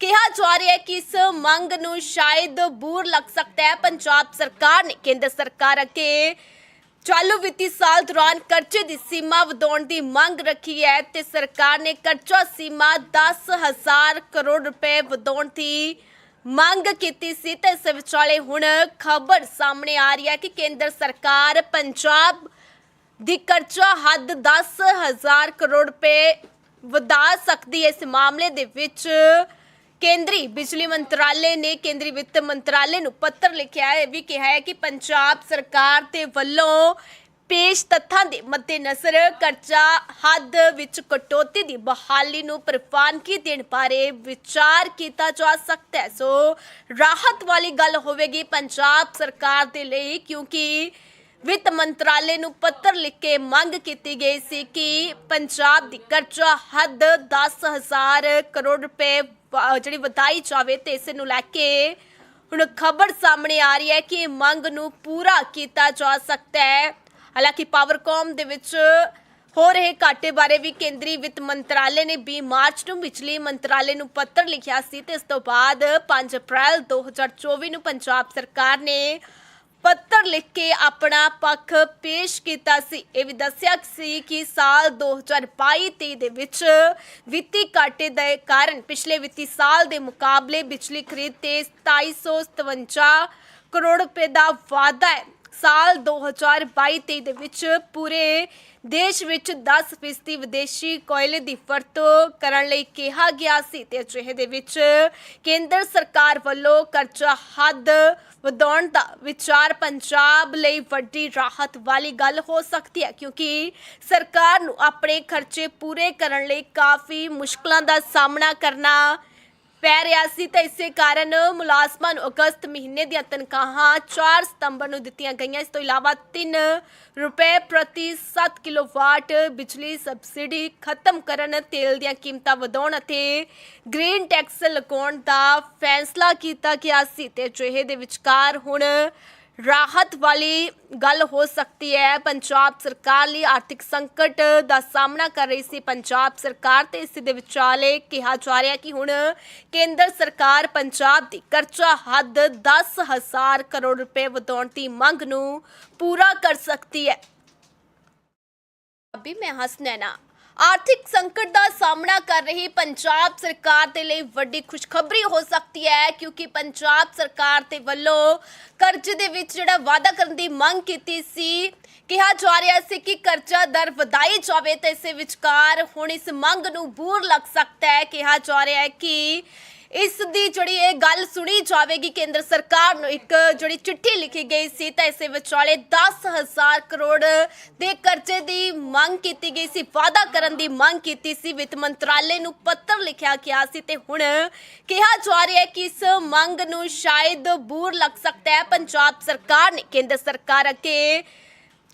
ਕਿਹਾ ਜਾ ਰਿਹਾ ਹੈ ਕਿ ਇਸ ਮੰਗ ਨੂੰ ਸ਼ਾਇਦ ਬੂਰ ਲੱਗ ਸਕਦਾ ਹੈ। ਪੰਜਾਬ ਸਰਕਾਰ ਨੇ, ਕੇਂਦਰ ਸਰਕਾਰ ਅੱਗੇ ਚਾਲੂ ਵਿੱਤੀ ਸਾਲ ਦੌਰਾਨ ਕਰਜ਼ੇ ਦੀ ਸੀਮਾ ਵਧਾਉਣ ਦੀ ਮੰਗ ਰੱਖੀ ਹੈ ਤੇ ਸਰਕਾਰ ਨੇ ਕਰਜ਼ਾ ਸੀਮਾ 10000 ਕਰੋੜ ਰੁਪਏ ਵਧਾਉਣ ਦੀ ਮੰਗ ਕੀਤੀ ਸੀ ਤੇ ਇਸ ਵਿਚਾਲੇ ਹੁਣ ਖਬਰ ਸਾਹਮਣੇ ਆ ਰਹੀ ਹੈ ਕਿ ਕੇਂਦਰ ਸਰਕਾਰ ਪੰਜਾਬ ਦੀ ਕਰਜ਼ਾ ਹੱਦ 10000 ਕਰੋੜ ਰੁਪਏ ਵਧਾ ਸਕਦੀ ਹੈ। ਇਸ ਮਾਮਲੇ ਦੇ ਵਿੱਚ ਕੇਂਦਰੀ ਬਿਜਲੀ ਮੰਤਰਾਲੇ ਨੇ ਕੇਂਦਰੀ ਵਿੱਤ ਮੰਤਰਾਲੇ ਨੂੰ ਪੱਤਰ ਲਿਖਿਆ ਹੈ ਇਹ ਵੀ ਕਿਹਾ ਹੈ ਕਿ ਪੰਜਾਬ ਸਰਕਾਰ ਦੇ ਵੱਲੋਂ ਪੇਸ਼ ਤੱਥਾਂ ਦੇ ਮੱਦੇਨਜ਼ਰ ਕਰਜ਼ਾ ਹੱਦ ਵਿੱਚ ਕਟੌਤੀ ਦੀ ਬਹਾਲੀ ਨੂੰ ਪ੍ਰਵਾਨਗੀ ਦੇਣ ਬਾਰੇ ਵਿਚਾਰ ਕੀਤਾ ਜਾ ਸਕਦਾ ਹੈ। ਸੋ ਰਾਹਤ ਵਾਲੀ ਗੱਲ ਹੋਵੇਗੀ ਪੰਜਾਬ ਸਰਕਾਰ ਦੇ ਲਈ, ਕਿਉਂਕਿ ਵਿੱਤ ਮੰਤਰਾਲੇ ਨੂੰ ਪੱਤਰ ਲਿਖ ਕੇ ਮੰਗ ਕੀਤੀ ਗਈ ਸੀ ਕਿ ਪੰਜਾਬ ਦੀ ਕਰਜ਼ਾ ਹੱਦ 10000 ਕਰੋੜ ਰੁਪਏ ਜਿਹੜੀ ਵਧਾਈ ਜਾਵੇ ਤੇ ਇਸ ਨੂੰ ਲੈ ਕੇ ਹੁਣ ਖਬਰ ਸਾਹਮਣੇ ਆ ਰਹੀ ਹੈ ਕਿ ਮੰਗ ਨੂੰ ਪੂਰਾ ਕੀਤਾ ਜਾ ਸਕਦਾ ਹੈ। ਹਾਲਾਂਕਿ ਪਾਵਰਕਾਮ ਦੇ ਵਿੱਚ ਹੋ ਰਹੇ ਘਾਟੇ ਬਾਰੇ ਵੀ ਕੇਂਦਰੀ ਵਿੱਤ ਮੰਤਰਾਲੇ ਨੇ 20 ਮਾਰਚ ਨੂੰ ਬਿਜਲੀ ਮੰਤਰਾਲੇ ਨੂੰ ਪੱਤਰ ਲਿਖਿਆ ਸੀ ਤੇ ਇਸ ਤੋਂ ਬਾਅਦ 5 ਅਪ੍ਰੈਲ 2024 ਨੂੰ ਪੰਜਾਬ ਸਰਕਾਰ ਨੇ ਪੱਤਰ ਲਿਖ ਕੇ ਆਪਣਾ ਪੱਖ ਪੇਸ਼ ਕੀਤਾ ਸੀ। ਇਹ ਵੀ ਦੱਸਿਆ ਸੀ ਕਿ ਸਾਲ 2022-23 ਦੇ ਵਿੱਚ ਵਿੱਤੀ ਘਾਟੇ ਦੇ ਕਾਰਨ ਪਿਛਲੇ ਵਿੱਤੀ ਸਾਲ ਦੇ ਮੁਕਾਬਲੇ ਬਿਜਲੀ ਖਰੀਦ ਤੇ 2757 ਕਰੋੜ ਰੁਪਏ ਦਾ ਵਾਧਾ ਹੈ। ਸਾਲ 2022-23 ਦੇ ਵਿੱਚ ਪੂਰੇ ਦੇਸ਼ ਵਿੱਚ 10% ਵਿਦੇਸ਼ੀ ਕੋਇਲੇ ਦੀ ਵਰਤੋਂ ਕਰਨ ਲਈ ਕਿਹਾ ਗਿਆ ਸੀ ਤੇ ਅਜਿਹੇ ਦੇ ਵਿੱਚ ਕੇਂਦਰ ਸਰਕਾਰ ਵੱਲੋਂ ਕਰਜ਼ਾ ਹੱਦ ਵਧਾਉਣ ਦਾ ਵਿਚਾਰ ਪੰਜਾਬ ਲਈ ਵੱਡੀ ਰਾਹਤ ਵਾਲੀ ਗੱਲ ਹੋ ਸਕਦੀ ਹੈ, ਕਿਉਂਕਿ ਸਰਕਾਰ ਨੂੰ ਆਪਣੇ ਖਰਚੇ ਪੂਰੇ ਕਰਨ ਲਈ ਕਾਫੀ ਮੁਸ਼ਕਲਾਂ ਦਾ ਸਾਹਮਣਾ ਕਰਨਾ ਪੈ ਰਿਹਾ ਸੀ ਤਾਂ ਇਸੇ ਕਾਰਨ ਮੁਲਾਜ਼ਮਾਂ ਨੂੰ ਅਗਸਤ ਮਹੀਨੇ ਦੀਆਂ ਤਨਖਾਹਾਂ 4 ਸਤੰਬਰ ਨੂੰ ਦਿੱਤੀਆਂ ਗਈਆਂ। ਇਸ ਤੋਂ ਇਲਾਵਾ 3 ਰੁਪਏ ਪ੍ਰਤੀ 7 ਕਿਲੋਵਾਟ ਬਿਜਲੀ ਸਬਸਿਡੀ ਖਤਮ ਕਰਨ, ਤੇਲ ਦੀਆਂ ਕੀਮਤਾਂ ਵਧਾਉਣ ਅਤੇ ਗ੍ਰੀਨ ਟੈਕਸ ਲਗਾਉਣ ਦਾ ਫੈਸਲਾ ਕੀਤਾ ਗਿਆ ਸੀ ਤੇ ਅਜਿਹੇ ਦੇ ਵਿਚਕਾਰ ਹੁਣ ਰਾਹਤ ਵਾਲੀ ਗੱਲ ਹੋ ਸਕਦੀ ਹੈ। ਪੰਜਾਬ ਸਰਕਾਰ ਲਈ ਆਰਥਿਕ ਸੰਕਟ ਦਾ ਸਾਹਮਣਾ ਕਰ ਰਹੀ ਸੀ। ਪੰਜਾਬ ਸਰਕਾਰ ਤੇ ਇਸ ਦੇ ਵਿਚਾਲੇ ਕਿਹਾ ਜਾ ਰਿਹਾ ਕਿ ਹੁਣ ਕੇਂਦਰ ਸਰਕਾਰ ਪੰਜਾਬ ਦੀ ਕਰਜ਼ਾ ਹੱਦ 10000 ਕਰੋੜ ਰੁਪਏ ਵਧਾਉਣ ਦੀ ਮੰਗ ਨੂੰ ਪੂਰਾ ਕਰ ਸਕਦੀ ਹੈ। ਅਭੀ ਮੈਂ ਹਸਨੈਨਾ ਆਰਥਿਕ ਸੰਕਟ ਦਾ ਸਾਹਮਣਾ ਕਰ ਰਹੀ ਪੰਜਾਬ ਸਰਕਾਰ ਦੇ ਲਈ ਵੱਡੀ ਖੁਸ਼ਖਬਰੀ ਹੋ ਸਕਦੀ ਹੈ, ਕਿਉਂਕਿ ਪੰਜਾਬ ਸਰਕਾਰ ਦੇ ਵੱਲੋਂ ਕਰਜ਼ੇ ਦੇ ਵਿੱਚ ਜਿਹੜਾ ਵਾਅਦਾ ਕਰਨ ਦੀ ਮੰਗ ਕੀਤੀ ਸੀ, ਕਿਹਾ ਜਾ ਰਿਹਾ ਸੀ ਕਿ ਕਰਜ਼ਾ ਦਰ ਵਧਾਈ ਜਾਵੇ ਤੇ ਇਸੇ ਵਿਚਕਾਰ ਹੁਣ ਇਸ ਮੰਗ ਨੂੰ ਬੂਰ ਲੱਗ ਸਕਦਾ ਹੈ। ਕਿਹਾ ਜਾ ਰਿਹਾ ਹੈ ਕਿ ਇਸ ਦੀ ਜਿਹੜੀ ਇਹ ਗੱਲ ਸੁਣੀ ਜਾਵੇਗੀ, ਕੇਂਦਰ ਸਰਕਾਰ ਨੂੰ ਇੱਕ ਜਿਹੜੀ ਚਿੱਠੀ ਲਿਖੀ ਗਈ ਸੀ ਤਾਂ ਇਸੇ ਵਿਚਾਲੇ 10000 ਕਰੋੜ ਦੇ ਕਰਜ਼ੇ ਦੀ ਮੰਗ ਕੀਤੀ ਗਈ ਸੀ, ਵਾਅਦਾ ਕਰਨ ਦੀ ਮੰਗ ਕੀਤੀ ਸੀ। ਵਿੱਤ ਮੰਤਰਾਲੇ ਨੂੰ ਪੱਤਰ ਲਿਖਿਆ ਗਿਆ ਸੀ ਤੇ ਹੁਣ ਕਿਹਾ ਜਾ ਰਿਹਾ ਹੈ ਕਿ ਇਸ ਮੰਗ ਨੂੰ ਸ਼ਾਇਦ ਬੂਰ ਲੱਗ ਸਕਦਾ ਹੈ। ਪੰਜਾਬ ਸਰਕਾਰ ਨੇ, ਕੇਂਦਰ ਸਰਕਾਰ ਅੱਗੇ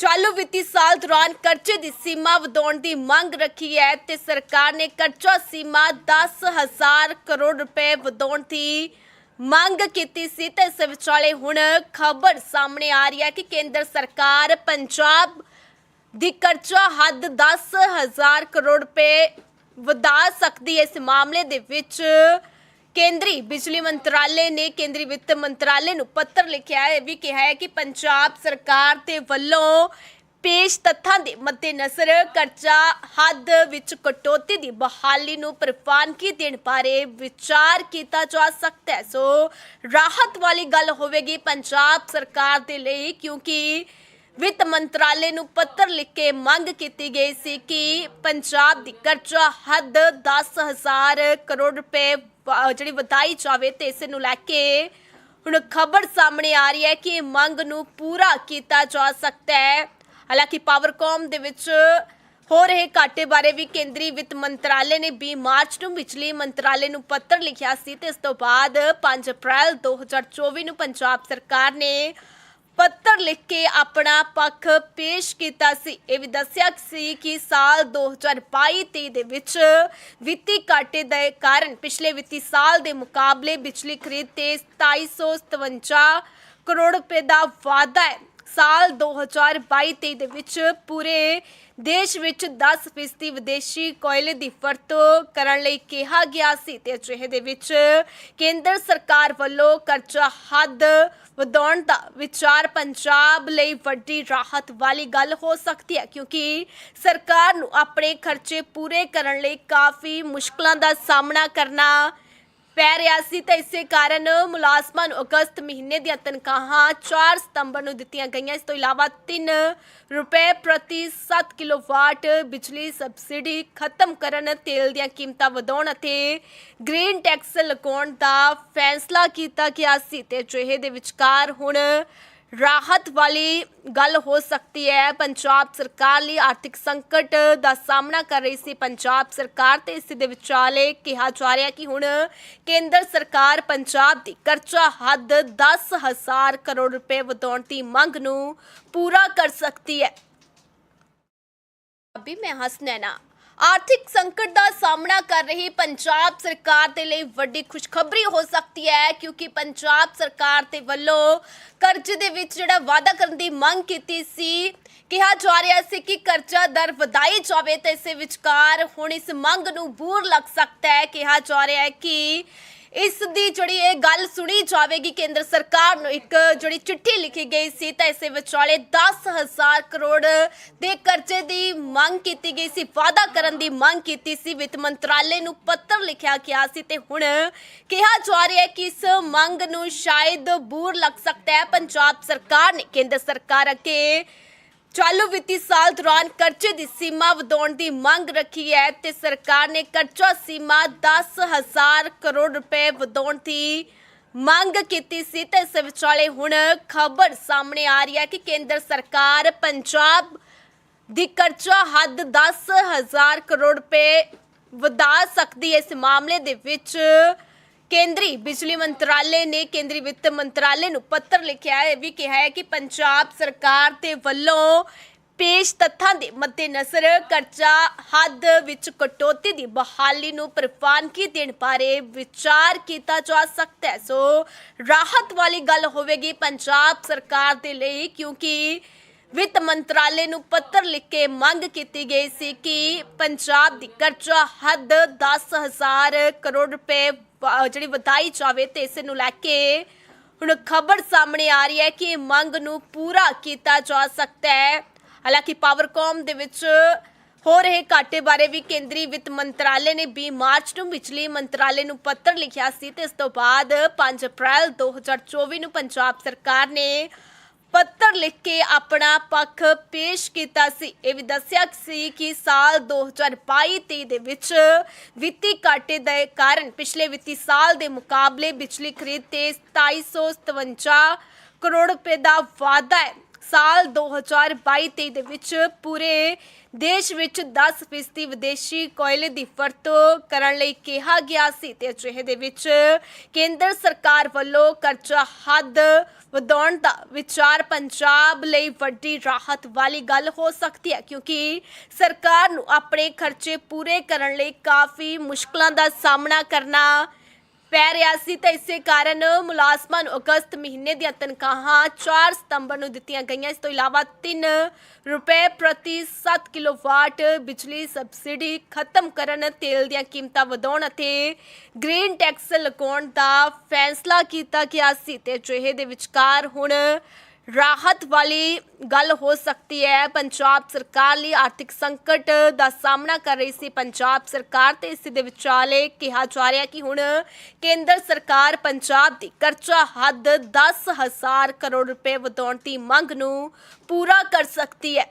ਚਾਲੂ ਵਿੱਤੀ ਸਾਲ ਦੌਰਾਨ ਕਰਜ਼ੇ ਦੀ ਸੀਮਾ ਵਧਾਉਣ ਦੀ ਮੰਗ ਰੱਖੀ ਹੈ ਤੇ ਸਰਕਾਰ ਨੇ ਕਰਜ਼ਾ ਸੀਮਾ 10000 ਕਰੋੜ ਰੁਪਏ ਵਧਾਉਣ ਦੀ ਮੰਗ ਕੀਤੀ ਸੀ ਤੇ ਇਸ ਵਿਚਾਲੇ ਹੁਣ ਖਬਰ ਸਾਹਮਣੇ ਆ ਰਹੀ ਹੈ ਕਿ ਕੇਂਦਰ ਸਰਕਾਰ ਪੰਜਾਬ ਦੀ ਕਰਜ਼ਾ ਹੱਦ 10000 ਕਰੋੜ ਰੁਪਏ ਵਧਾ ਸਕਦੀ ਹੈ। ਇਸ ਮਾਮਲੇ ਦੇ ਵਿੱਚ ਕੇਂਦਰੀ ਬਿਜਲੀ ਮੰਤਰਾਲੇ ਨੇ ਕੇਂਦਰੀ ਵਿੱਤ ਮੰਤਰਾਲੇ ਨੂੰ ਪੱਤਰ ਲਿਖਿਆ ਹੈ ਇਹ ਵੀ ਕਿਹਾ ਹੈ ਕਿ ਪੰਜਾਬ ਸਰਕਾਰ ਦੇ ਵੱਲੋਂ ਪੇਸ਼ ਤੱਥਾਂ ਦੇ ਮੱਦੇਨਜ਼ਰ ਕਰਜ਼ਾ ਹੱਦ ਵਿੱਚ ਕਟੌਤੀ ਦੀ ਬਹਾਲੀ ਨੂੰ ਪ੍ਰਵਾਨਗੀ ਦੇਣ ਬਾਰੇ ਵਿਚਾਰ ਕੀਤਾ ਜਾ ਸਕਦਾ ਹੈ। ਸੋ ਰਾਹਤ ਵਾਲੀ ਗੱਲ ਹੋਵੇਗੀ ਪੰਜਾਬ ਸਰਕਾਰ ਦੇ ਲਈ, ਕਿਉਂਕਿ ਵਿੱਤ ਮੰਤਰਾਲੇ ਨੂੰ ਪੱਤਰ ਲਿਖ ਕੇ ਮੰਗ ਕੀਤੀ ਗਈ ਸੀ ਕਿ ਪੰਜਾਬ ਦੀ ਕਰਜ਼ਾ ਹੱਦ 10000 ਕਰੋੜ ਰੁਪਏ ਜਿਹੜੀ ਵਧਾਈ ਜਾਵੇ ਤੇ ਇਸ ਨੂੰ ਲੈ ਕੇ ਹੁਣ ਖਬਰ ਸਾਹਮਣੇ ਆ ਰਹੀ ਹੈ ਕਿ ਇਹ ਮੰਗ ਨੂੰ ਪੂਰਾ ਕੀਤਾ ਜਾ ਸਕਦਾ ਹੈ। ਹਾਲਾਂਕਿ ਪਾਵਰਕੌਮ ਦੇ ਵਿੱਚ ਹੋ ਰਹੇ ਘਾਟੇ ਬਾਰੇ ਵੀ ਕੇਂਦਰੀ ਵਿੱਤ ਮੰਤਰਾਲੇ ਨੇ 20 ਮਾਰਚ ਨੂੰ ਬਿਜਲੀ ਮੰਤਰਾਲੇ ਨੂੰ ਪੱਤਰ ਲਿਖਿਆ ਸੀ ਤੇ ਇਸ ਤੋਂ ਬਾਅਦ 5 ਅਪ੍ਰੈਲ 2024 ਨੂੰ ਪੰਜਾਬ ਸਰਕਾਰ ਨੇ ਪੱਤਰ ਲਿਖ ਕੇ ਆਪਣਾ ਪੱਖ ਪੇਸ਼ ਕੀਤਾ ਸੀ। ਇਹ ਵੀ ਦੱਸਿਆ ਸੀ ਕਿ ਸਾਲ 2022-23 ਦੇ ਵਿੱਚ ਵਿੱਤੀ ਘਾਟੇ ਦੇ ਕਾਰਨ ਪਿਛਲੇ ਵਿੱਤੀ ਸਾਲ ਦੇ ਮੁਕਾਬਲੇ ਬਿਜਲੀ ਖਰੀਦ ਤੇ 2757 ਕਰੋੜ ਰੁਪਏ ਦਾ ਵਾਧਾ ਹੈ। ਸਾਲ 2022-23 ਦੇ ਵਿੱਚ ਪੂਰੇ ਦੇਸ਼ ਵਿੱਚ 10% ਵਿਦੇਸ਼ੀ ਕੋਇਲੇ ਦੀ ਵਰਤੋਂ ਕਰਨ ਲਈ ਕਿਹਾ ਗਿਆ ਸੀ ਤੇ ਅਜਿਹੇ ਦੇ ਵਿੱਚ ਕੇਂਦਰ ਸਰਕਾਰ ਵੱਲੋਂ ਕਰਜ਼ਾ ਹੱਦ ਵਧਾਉਣ ਦਾ ਵਿਚਾਰ ਪੰਜਾਬ ਲਈ ਵੱਡੀ ਰਾਹਤ ਵਾਲੀ ਗੱਲ ਹੋ ਸਕਦੀ ਹੈ, ਕਿਉਂਕਿ ਸਰਕਾਰ ਨੂੰ ਆਪਣੇ ਖਰਚੇ ਪੂਰੇ ਕਰਨ ਲਈ ਕਾਫੀ ਮੁਸ਼ਕਲਾਂ ਦਾ ਸਾਹਮਣਾ ਕਰਨਾ ਪੈ ਰਿਹਾ ਸੀ ਤਾਂ ਇਸੇ ਕਾਰਨ ਮੁਲਾਜ਼ਮਾਂ ਨੂੰ ਅਗਸਤ ਮਹੀਨੇ ਦੀਆਂ ਤਨਖਾਹਾਂ 4 ਸਤੰਬਰ ਨੂੰ ਦਿੱਤੀਆਂ ਗਈਆਂ। ਇਸ ਤੋਂ ਇਲਾਵਾ 3 ਰੁਪਏ ਪ੍ਰਤੀ 7 ਕਿਲੋਵਾਟ ਬਿਜਲੀ ਸਬਸਿਡੀ ਖਤਮ ਕਰਨ, ਤੇਲ ਦੀਆਂ ਕੀਮਤਾਂ ਵਧਾਉਣ ਅਤੇ ਗ੍ਰੀਨ ਟੈਕਸ ਲਗਾਉਣ ਦਾ ਫੈਸਲਾ ਕੀਤਾ ਗਿਆ ਸੀ ਤੇ ਅਜਿਹੇ ਦੇ ਵਿਚਕਾਰ ਹੁਣ ਰਾਹਤ ਵਾਲੀ ਗੱਲ ਹੋ ਸਕਦੀ ਹੈ। ਪੰਜਾਬ ਸਰਕਾਰ ਲਈ ਆਰਥਿਕ ਸੰਕਟ ਦਾ ਸਾਹਮਣਾ ਕਰ ਰਹੀ ਸੀ। ਪੰਜਾਬ ਸਰਕਾਰ ਤੇ ਇਸ ਦੇ ਵਿਚਾਲੇ ਕਿਹਾ ਜਾ ਰਿਹਾ ਕਿ ਹੁਣ ਕੇਂਦਰ ਸਰਕਾਰ ਪੰਜਾਬ ਦੀ ਕਰਜ਼ਾ ਹੱਦ 10000 ਕਰੋੜ ਰੁਪਏ ਵਧਾਉਣ ਦੀ ਮੰਗ ਨੂੰ ਪੂਰਾ ਕਰ ਸਕਦੀ ਹੈ। ਅਭੀ ਮੈਂ ਹਸਨੈਨਾ ਆਰਥਿਕ ਸੰਕਟ ਦਾ ਸਾਹਮਣਾ ਕਰ ਰਹੀ ਪੰਜਾਬ ਸਰਕਾਰ ਦੇ ਲਈ ਵੱਡੀ ਖੁਸ਼ਖਬਰੀ ਹੋ ਸਕਦੀ ਹੈ, ਕਿਉਂਕਿ ਪੰਜਾਬ ਸਰਕਾਰ ਦੇ ਵੱਲੋਂ ਕਰਜ਼ੇ ਦੇ ਵਿੱਚ ਜਿਹੜਾ ਵਾਅਦਾ ਕਰਨ ਦੀ ਮੰਗ ਕੀਤੀ ਸੀ, ਕਿਹਾ ਜਾ ਰਿਹਾ ਸੀ ਕਿ ਕਰਜ਼ਾ ਦਰ ਵਧਾਈ ਜਾਵੇ ਤੇ ਇਸੇ ਵਿਚਕਾਰ ਹੁਣ ਇਸ ਮੰਗ ਨੂੰ ਬੂਰ ਲੱਗ ਸਕਦਾ ਹੈ। ਕਿਹਾ ਜਾ ਰਿਹਾ ਹੈ ਕਿ ਇਸ ਦੀ ਜਿਹੜੀ ਇਹ ਗੱਲ ਸੁਣੀ ਜਾਵੇਗੀ, ਕੇਂਦਰ ਸਰਕਾਰ ਨੂੰ ਇੱਕ ਜਿਹੜੀ ਚਿੱਠੀ ਲਿਖੀ ਗਈ ਸੀ, ਤਾਂ ਇਸੇ ਵਿਚਾਲੇ 10000 ਕਰੋੜ ਦੇ ਕਰਜ਼ੇ ਦੀ ਮੰਗ ਕੀਤੀ ਗਈ ਸੀ, ਵਾਅਦਾ ਕਰਨ ਦੀ ਮੰਗ ਕੀਤੀ ਸੀ, ਵਿੱਤ ਮੰਤਰਾਲੇ ਨੂੰ ਪੱਤਰ ਲਿਖਿਆ ਗਿਆ ਸੀ ਤੇ ਹੁਣ ਕਿਹਾ ਜਾ ਰਿਹਾ ਹੈ ਕਿ ਇਸ ਮੰਗ ਨੂੰ ਸ਼ਾਇਦ ਬੂਰ ਲੱਗ ਸਕਦਾ ਹੈ। ਪੰਜਾਬ ਸਰਕਾਰ ਨੇ, ਕੇਂਦਰ ਸਰਕਾਰ ਅੱਗੇ ਚਾਲੂ ਵਿੱਤੀ ਸਾਲ ਦੌਰਾਨ ਕਰਜ਼ੇ ਦੀ ਸੀਮਾ ਵਧਾਉਣ ਦੀ ਮੰਗ ਰੱਖੀ ਹੈ ਤੇ ਸਰਕਾਰ ਨੇ ਕਰਜ਼ਾ ਸੀਮਾ 10000 ਕਰੋੜ ਰੁਪਏ ਵਧਾਉਣ ਦੀ ਮੰਗ ਕੀਤੀ ਸੀ ਤੇ ਇਸ ਵਿਚਾਲੇ ਹੁਣ ਖਬਰ ਸਾਹਮਣੇ ਆ ਰਹੀ ਹੈ ਕਿ ਕੇਂਦਰ ਸਰਕਾਰ ਪੰਜਾਬ ਦੀ ਕਰਜ਼ਾ ਹੱਦ 10000 ਕਰੋੜ ਰੁਪਏ ਵਧਾ ਸਕਦੀ ਹੈ। ਇਸ ਮਾਮਲੇ ਦੇ ਵਿੱਚ ਕੇਂਦਰੀ ਬਿਜਲੀ ਮੰਤਰਾਲੇ ਨੇ ਕੇਂਦਰੀ ਵਿੱਤ ਮੰਤਰਾਲੇ ਨੂੰ ਪੱਤਰ ਲਿਖਿਆ ਹੈ, ਇਹ ਵੀ ਕਿਹਾ ਹੈ ਕਿ ਪੰਜਾਬ ਸਰਕਾਰ ਦੇ ਵੱਲੋਂ ਪੇਸ਼ ਤੱਥਾਂ ਦੇ ਮੱਦੇਨਜ਼ਰ ਕਰਜ਼ਾ ਹੱਦ ਵਿੱਚ ਕਟੌਤੀ ਦੀ ਬਹਾਲੀ ਨੂੰ ਪ੍ਰਵਾਨਗੀ ਦੇਣ ਬਾਰੇ ਵਿਚਾਰ ਕੀਤਾ ਜਾ ਸਕਦਾ ਹੈ। ਸੋ ਰਾਹਤ ਵਾਲੀ ਗੱਲ ਹੋਵੇਗੀ ਪੰਜਾਬ ਸਰਕਾਰ ਦੇ ਲਈ, ਕਿਉਂਕਿ ਵਿੱਤ ਮੰਤਰਾਲੇ ਨੂੰ ਪੱਤਰ ਲਿਖ ਕੇ ਮੰਗ ਕੀਤੀ ਗਈ ਸੀ ਕਿ ਪੰਜਾਬ ਦੀ ਕਰਜ਼ਾ ਹੱਦ 10000 ਕਰੋੜ ਰੁਪਏ ਜਿਹੜੀ ਵਧਾਈ ਜਾਵੇ ਤੇ ਇਸ ਨੂੰ ਲੈ ਕੇ ਹੁਣ ਖਬਰ ਸਾਹਮਣੇ ਆ ਰਹੀ ਹੈ ਕਿ ਮੰਗ ਨੂੰ ਪੂਰਾ ਕੀਤਾ ਜਾ ਸਕਦਾ ਹੈ। ਹਾਲਾਂਕਿ ਪਾਵਰਕਾਮ ਦੇ ਵਿੱਚ ਹੋ ਰਹੇ ਘਾਟੇ ਬਾਰੇ ਵੀ ਕੇਂਦਰੀ ਵਿੱਤ ਮੰਤਰਾਲੇ ਨੇ 20 ਮਾਰਚ ਨੂੰ ਬਿਜਲੀ ਮੰਤਰਾਲੇ ਨੂੰ ਪੱਤਰ ਲਿਖਿਆ ਸੀ ਤੇ ਇਸ ਤੋਂ ਬਾਅਦ 5 ਅਪ੍ਰੈਲ 2024 ਨੂੰ ਪੰਜਾਬ ਸਰਕਾਰ ਨੇ ਪੱਤਰ ਲਿਖ ਕੇ ਆਪਣਾ ਪੱਖ ਪੇਸ਼ ਕੀਤਾ ਸੀ। ਇਹ ਵੀ ਦੱਸਿਆ ਸੀ ਕਿ ਸਾਲ 2022-23 ਦੇ ਵਿੱਚ ਵਿੱਤੀ ਘਾਟੇ ਦੇ ਕਾਰਨ ਪਿਛਲੇ ਵਿੱਤੀ ਸਾਲ ਦੇ ਮੁਕਾਬਲੇ ਬਿਜਲੀ ਖਰੀਦ ਤੇ 2757 ਕਰੋੜ ਰੁਪਏ ਦਾ ਵਾਧਾ ਹੈ। ਸਾਲ 2022-23 ਦੇ ਵਿੱਚ ਪੂਰੇ ਦੇਸ਼ ਵਿੱਚ 10% ਵਿਦੇਸ਼ੀ ਕੋਇਲੇ ਦੀ ਵਰਤੋਂ ਕਰਨ ਲਈ ਕਿਹਾ ਗਿਆ ਸੀ ਤੇ ਅਜਿਹੇ ਦੇ ਵਿੱਚ ਕੇਂਦਰ ਸਰਕਾਰ ਵੱਲੋਂ ਕਰਜ਼ਾ ਹੱਦ ਵਧਾਉਣ ਦਾ ਵਿਚਾਰ ਪੰਜਾਬ ਲਈ ਵੱਡੀ ਰਾਹਤ ਵਾਲੀ ਗੱਲ ਹੋ ਸਕਦੀ ਹੈ, ਕਿਉਂਕਿ ਸਰਕਾਰ ਨੂੰ ਆਪਣੇ ਖਰਚੇ ਪੂਰੇ ਕਰਨ ਲਈ ਕਾਫੀ ਮੁਸ਼ਕਲਾਂ ਦਾ ਸਾਹਮਣਾ ਕਰਨਾ ਪੈ ਰਿਹਾ ਸੀ ਤਾਂ ਇਸੇ ਕਾਰਨ ਮੁਲਾਜ਼ਮਾਂ ਨੂੰ ਅਗਸਤ ਮਹੀਨੇ ਦੀਆਂ ਤਨਖਾਹਾਂ 4 ਸਤੰਬਰ ਨੂੰ ਦਿੱਤੀਆਂ ਗਈਆਂ। ਇਸ ਤੋਂ ਇਲਾਵਾ 3 ਰੁਪਏ ਪ੍ਰਤੀ 7 ਕਿਲੋਵਾਟ ਬਿਜਲੀ ਸਬਸਿਡੀ ਖਤਮ ਕਰਨ ਤੇਲ ਦੀਆਂ ਕੀਮਤਾਂ ਵਧਾਉਣ ਅਤੇ ਗ੍ਰੀਨ ਟੈਕਸ ਲਗਾਉਣ ਦਾ ਫੈਸਲਾ ਕੀਤਾ ਗਿਆ ਸੀ ਤੇ ਅਜਿਹੇ ਦੇ ਵਿਚਕਾਰ ਹੁਣ ਰਾਹਤ ਵਾਲੀ ਗੱਲ ਹੋ ਸਕਦੀ ਹੈ। ਪੰਜਾਬ ਸਰਕਾਰ ਲਈ ਆਰਥਿਕ ਸੰਕਟ ਦਾ ਸਾਹਮਣਾ ਕਰ ਰਹੀ ਸੀ। ਪੰਜਾਬ ਸਰਕਾਰ ਤੇ ਇਸ ਦੇ ਵਿਚਾਲੇ ਕਿਹਾ ਜਾ ਰਿਹਾ ਕਿ ਹੁਣ ਕੇਂਦਰ ਸਰਕਾਰ ਪੰਜਾਬ ਦੀ ਕਰਜ਼ਾ ਹੱਦ 10000 ਕਰੋੜ ਰੁਪਏ ਵਧਾਉਣ ਦੀ ਮੰਗ ਨੂੰ ਪੂਰਾ ਕਰ ਸਕਦੀ ਹੈ।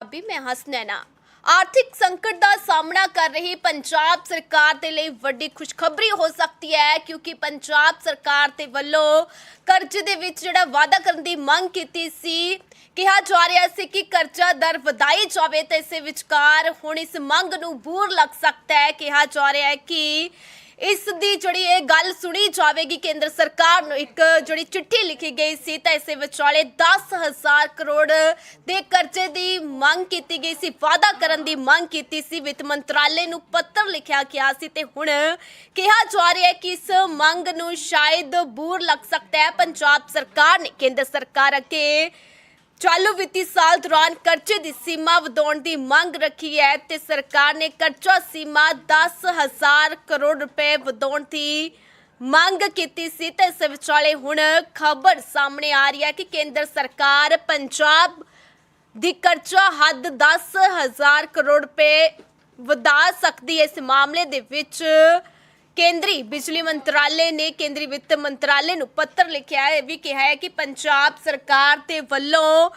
ਅਭੀ ਮੈਂ ਹਸਨੈਨਾ ਆਰਥਿਕ ਸੰਕਟ ਦਾ ਸਾਹਮਣਾ ਕਰ ਰਹੀ ਪੰਜਾਬ ਸਰਕਾਰ ਦੇ ਲਈ ਵੱਡੀ ਖੁਸ਼ਖਬਰੀ ਹੋ ਸਕਦੀ ਹੈ, ਕਿਉਂਕਿ ਪੰਜਾਬ ਸਰਕਾਰ ਦੇ ਵੱਲੋਂ ਕਰਜ਼ੇ ਦੇ ਵਿੱਚ ਜਿਹੜਾ ਵਾਅਦਾ ਕਰਨ ਦੀ ਮੰਗ ਕੀਤੀ ਸੀ, ਕਿਹਾ ਜਾ ਰਿਹਾ ਸੀ ਕਿ ਕਰਜ਼ਾ ਦਰ ਵਧਾਈ ਜਾਵੇ ਤੇ ਇਸੇ ਵਿਚਕਾਰ ਹੁਣ ਇਸ ਮੰਗ ਨੂੰ ਬੂਰ ਲੱਗ ਸਕਦਾ ਹੈ। ਕਿਹਾ ਜਾ ਰਿਹਾ ਹੈ ਕਿ ਇਸ ਦੀ ਜਿਹੜੀ ਇਹ ਗੱਲ ਸੁਣੀ ਜਾਵੇਗੀ, ਕੇਂਦਰ ਸਰਕਾਰ ਨੂੰ ਇੱਕ ਜਿਹੜੀ ਚਿੱਠੀ ਲਿਖੀ ਗਈ ਸੀ ਤਾਂ ਇਸੇ ਵਿਚਾਲੇ 10000 ਕਰੋੜ ਦੇ ਕਰਜ਼ੇ ਦੀ ਮੰਗ ਕੀਤੀ ਗਈ ਸੀ, ਵਾਅਦਾ ਕਰਨ ਦੀ ਮੰਗ ਕੀਤੀ ਸੀ। ਵਿੱਤ ਮੰਤਰਾਲੇ ਨੂੰ ਪੱਤਰ ਲਿਖਿਆ ਗਿਆ ਸੀ ਤੇ ਹੁਣ ਕਿਹਾ ਜਾ ਰਿਹਾ ਹੈ ਕਿ ਇਸ ਮੰਗ ਨੂੰ ਸ਼ਾਇਦ ਬੂਰ ਲੱਗ ਸਕਦਾ ਹੈ। ਪੰਜਾਬ ਸਰਕਾਰ ਨੇ, ਕੇਂਦਰ ਸਰਕਾਰ ਅੱਗੇ ਚਾਲੂ ਵਿੱਤੀ ਸਾਲ ਦੌਰਾਨ ਕਰਜ਼ੇ ਦੀ ਸੀਮਾ ਵਧਾਉਣ ਦੀ ਮੰਗ ਰੱਖੀ ਹੈ ਤੇ ਸਰਕਾਰ ਨੇ ਕਰਜ਼ਾ ਸੀਮਾ 10000 ਕਰੋੜ ਰੁਪਏ ਵਧਾਉਣ ਦੀ ਮੰਗ ਕੀਤੀ ਸੀ ਤੇ ਇਸ ਵਿਚਾਲੇ ਹੁਣ ਖਬਰ ਸਾਹਮਣੇ ਆ ਰਹੀ ਹੈ ਕਿ ਕੇਂਦਰ ਸਰਕਾਰ ਪੰਜਾਬ ਦੀ ਕਰਜ਼ਾ ਹੱਦ 10000 ਕਰੋੜ ਰੁਪਏ ਵਧਾ ਸਕਦੀ ਹੈ। ਇਸ ਮਾਮਲੇ ਦੇ ਵਿੱਚ ਕੇਂਦਰੀ ਬਿਜਲੀ ਮੰਤਰਾਲੇ ਨੇ ਕੇਂਦਰੀ ਵਿੱਤ ਮੰਤਰਾਲੇ ਨੂੰ ਪੱਤਰ ਲਿਖਿਆ ਹੈ, ਇਹ ਵੀ ਕਿਹਾ ਹੈ ਕਿ ਪੰਜਾਬ ਸਰਕਾਰ ਦੇ ਵੱਲੋਂ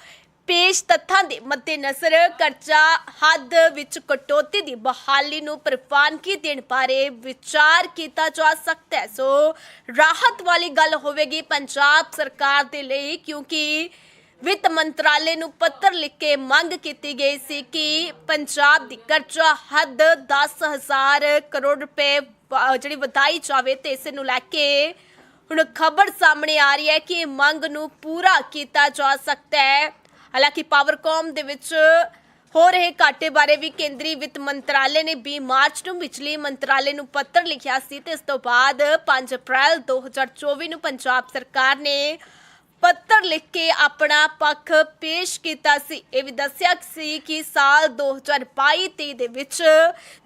ਪੇਸ਼ ਤੱਥਾਂ ਦੇ ਮੱਦੇਨਜ਼ਰ ਕਰਜ਼ਾ ਹੱਦ ਵਿੱਚ ਕਟੌਤੀ ਦੀ ਬਹਾਲੀ ਨੂੰ ਪ੍ਰਵਾਨਗੀ ਦੇਣ ਬਾਰੇ ਵਿਚਾਰ ਕੀਤਾ ਜਾ ਸਕਦਾ ਹੈ। ਸੋ ਰਾਹਤ ਵਾਲੀ ਗੱਲ ਹੋਵੇਗੀ ਪੰਜਾਬ ਸਰਕਾਰ ਦੇ ਲਈ ਕਿਉਂਕਿ ਵਿੱਤ ਮੰਤਰਾਲੇ ਨੂੰ ਪੱਤਰ ਲਿਖ ਕੇ ਮੰਗ ਕੀਤੀ ਗਈ ਸੀ ਕਿ ਪੰਜਾਬ ਦੀ ਕਰਜ਼ਾ ਹੱਦ 10000 ਕਰੋੜ ਰੁਪਏ ਜਿਹੜੀ ਵਧਾਈ ਜਾਵੇ ਤੇ ਇਸ ਨੂੰ ਲੈ ਕੇ ਹੁਣ ਖਬਰ ਸਾਹਮਣੇ ਆ ਰਹੀ ਹੈ ਕਿ ਮੰਗ ਨੂੰ ਪੂਰਾ ਕੀਤਾ ਜਾ ਸਕਦਾ ਹੈ। ਹਾਲਾਂਕਿ ਪਾਵਰਕਾਮ ਦੇ ਵਿੱਚ ਹੋ ਰਹੇ ਘਾਟੇ ਬਾਰੇ ਵੀ ਕੇਂਦਰੀ ਵਿੱਤ ਮੰਤਰਾਲੇ ਨੇ 20 ਮਾਰਚ ਨੂੰ ਬਿਜਲੀ ਮੰਤਰਾਲੇ ਨੂੰ ਪੱਤਰ ਲਿਖਿਆ ਸੀ ਤੇ ਇਸ ਤੋਂ ਬਾਅਦ 5 ਅਪ੍ਰੈਲ 2024 ਨੂੰ ਪੰਜਾਬ ਸਰਕਾਰ ਨੇ ਪੱਤਰ ਲਿਖ ਕੇ ਆਪਣਾ ਪੱਖ ਪੇਸ਼ ਕੀਤਾ ਸੀ। ਇਹ ਵੀ ਦੱਸਿਆ ਸੀ ਕਿ ਸਾਲ 2022-23 ਦੇ ਵਿੱਚ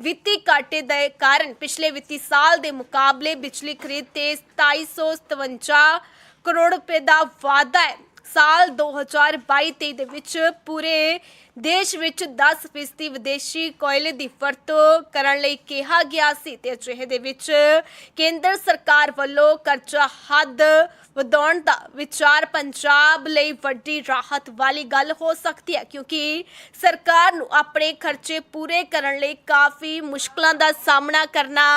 ਵਿੱਤੀ ਘਾਟੇ ਦੇ ਕਾਰਨ ਪਿਛਲੇ ਵਿੱਤੀ ਸਾਲ ਦੇ ਮੁਕਾਬਲੇ ਬਿਜਲੀ ਖਰੀਦ ਤੇ 2757 ਕਰੋੜ ਰੁਪਏ ਦਾ ਵਾਧਾ ਹੈ। ਸਾਲ 2022-23 ਦੇ ਵਿੱਚ ਪੂਰੇ ਦੇਸ਼ ਵਿੱਚ 10% ਵਿਦੇਸ਼ੀ ਕੋਇਲੇ ਦੀ ਵਰਤੋਂ ਕਰਨ ਲਈ ਕਿਹਾ ਗਿਆ ਸੀ ਤੇ ਅਜਿਹੇ ਦੇ ਵਿੱਚ ਕੇਂਦਰ ਸਰਕਾਰ ਵੱਲੋਂ ਕਰਜ਼ਾ ਹੱਦ ਵਧਾਉਣ ਦਾ ਵਿਚਾਰ ਪੰਜਾਬ ਲਈ ਵੱਡੀ ਰਾਹਤ ਵਾਲੀ ਗੱਲ ਹੋ ਸਕਦੀ ਹੈ, ਕਿਉਂਕਿ ਸਰਕਾਰ ਨੂੰ ਆਪਣੇ ਖਰਚੇ ਪੂਰੇ ਕਰਨ ਲਈ ਕਾਫੀ ਮੁਸ਼ਕਲਾਂ ਦਾ ਸਾਹਮਣਾ ਕਰਨਾ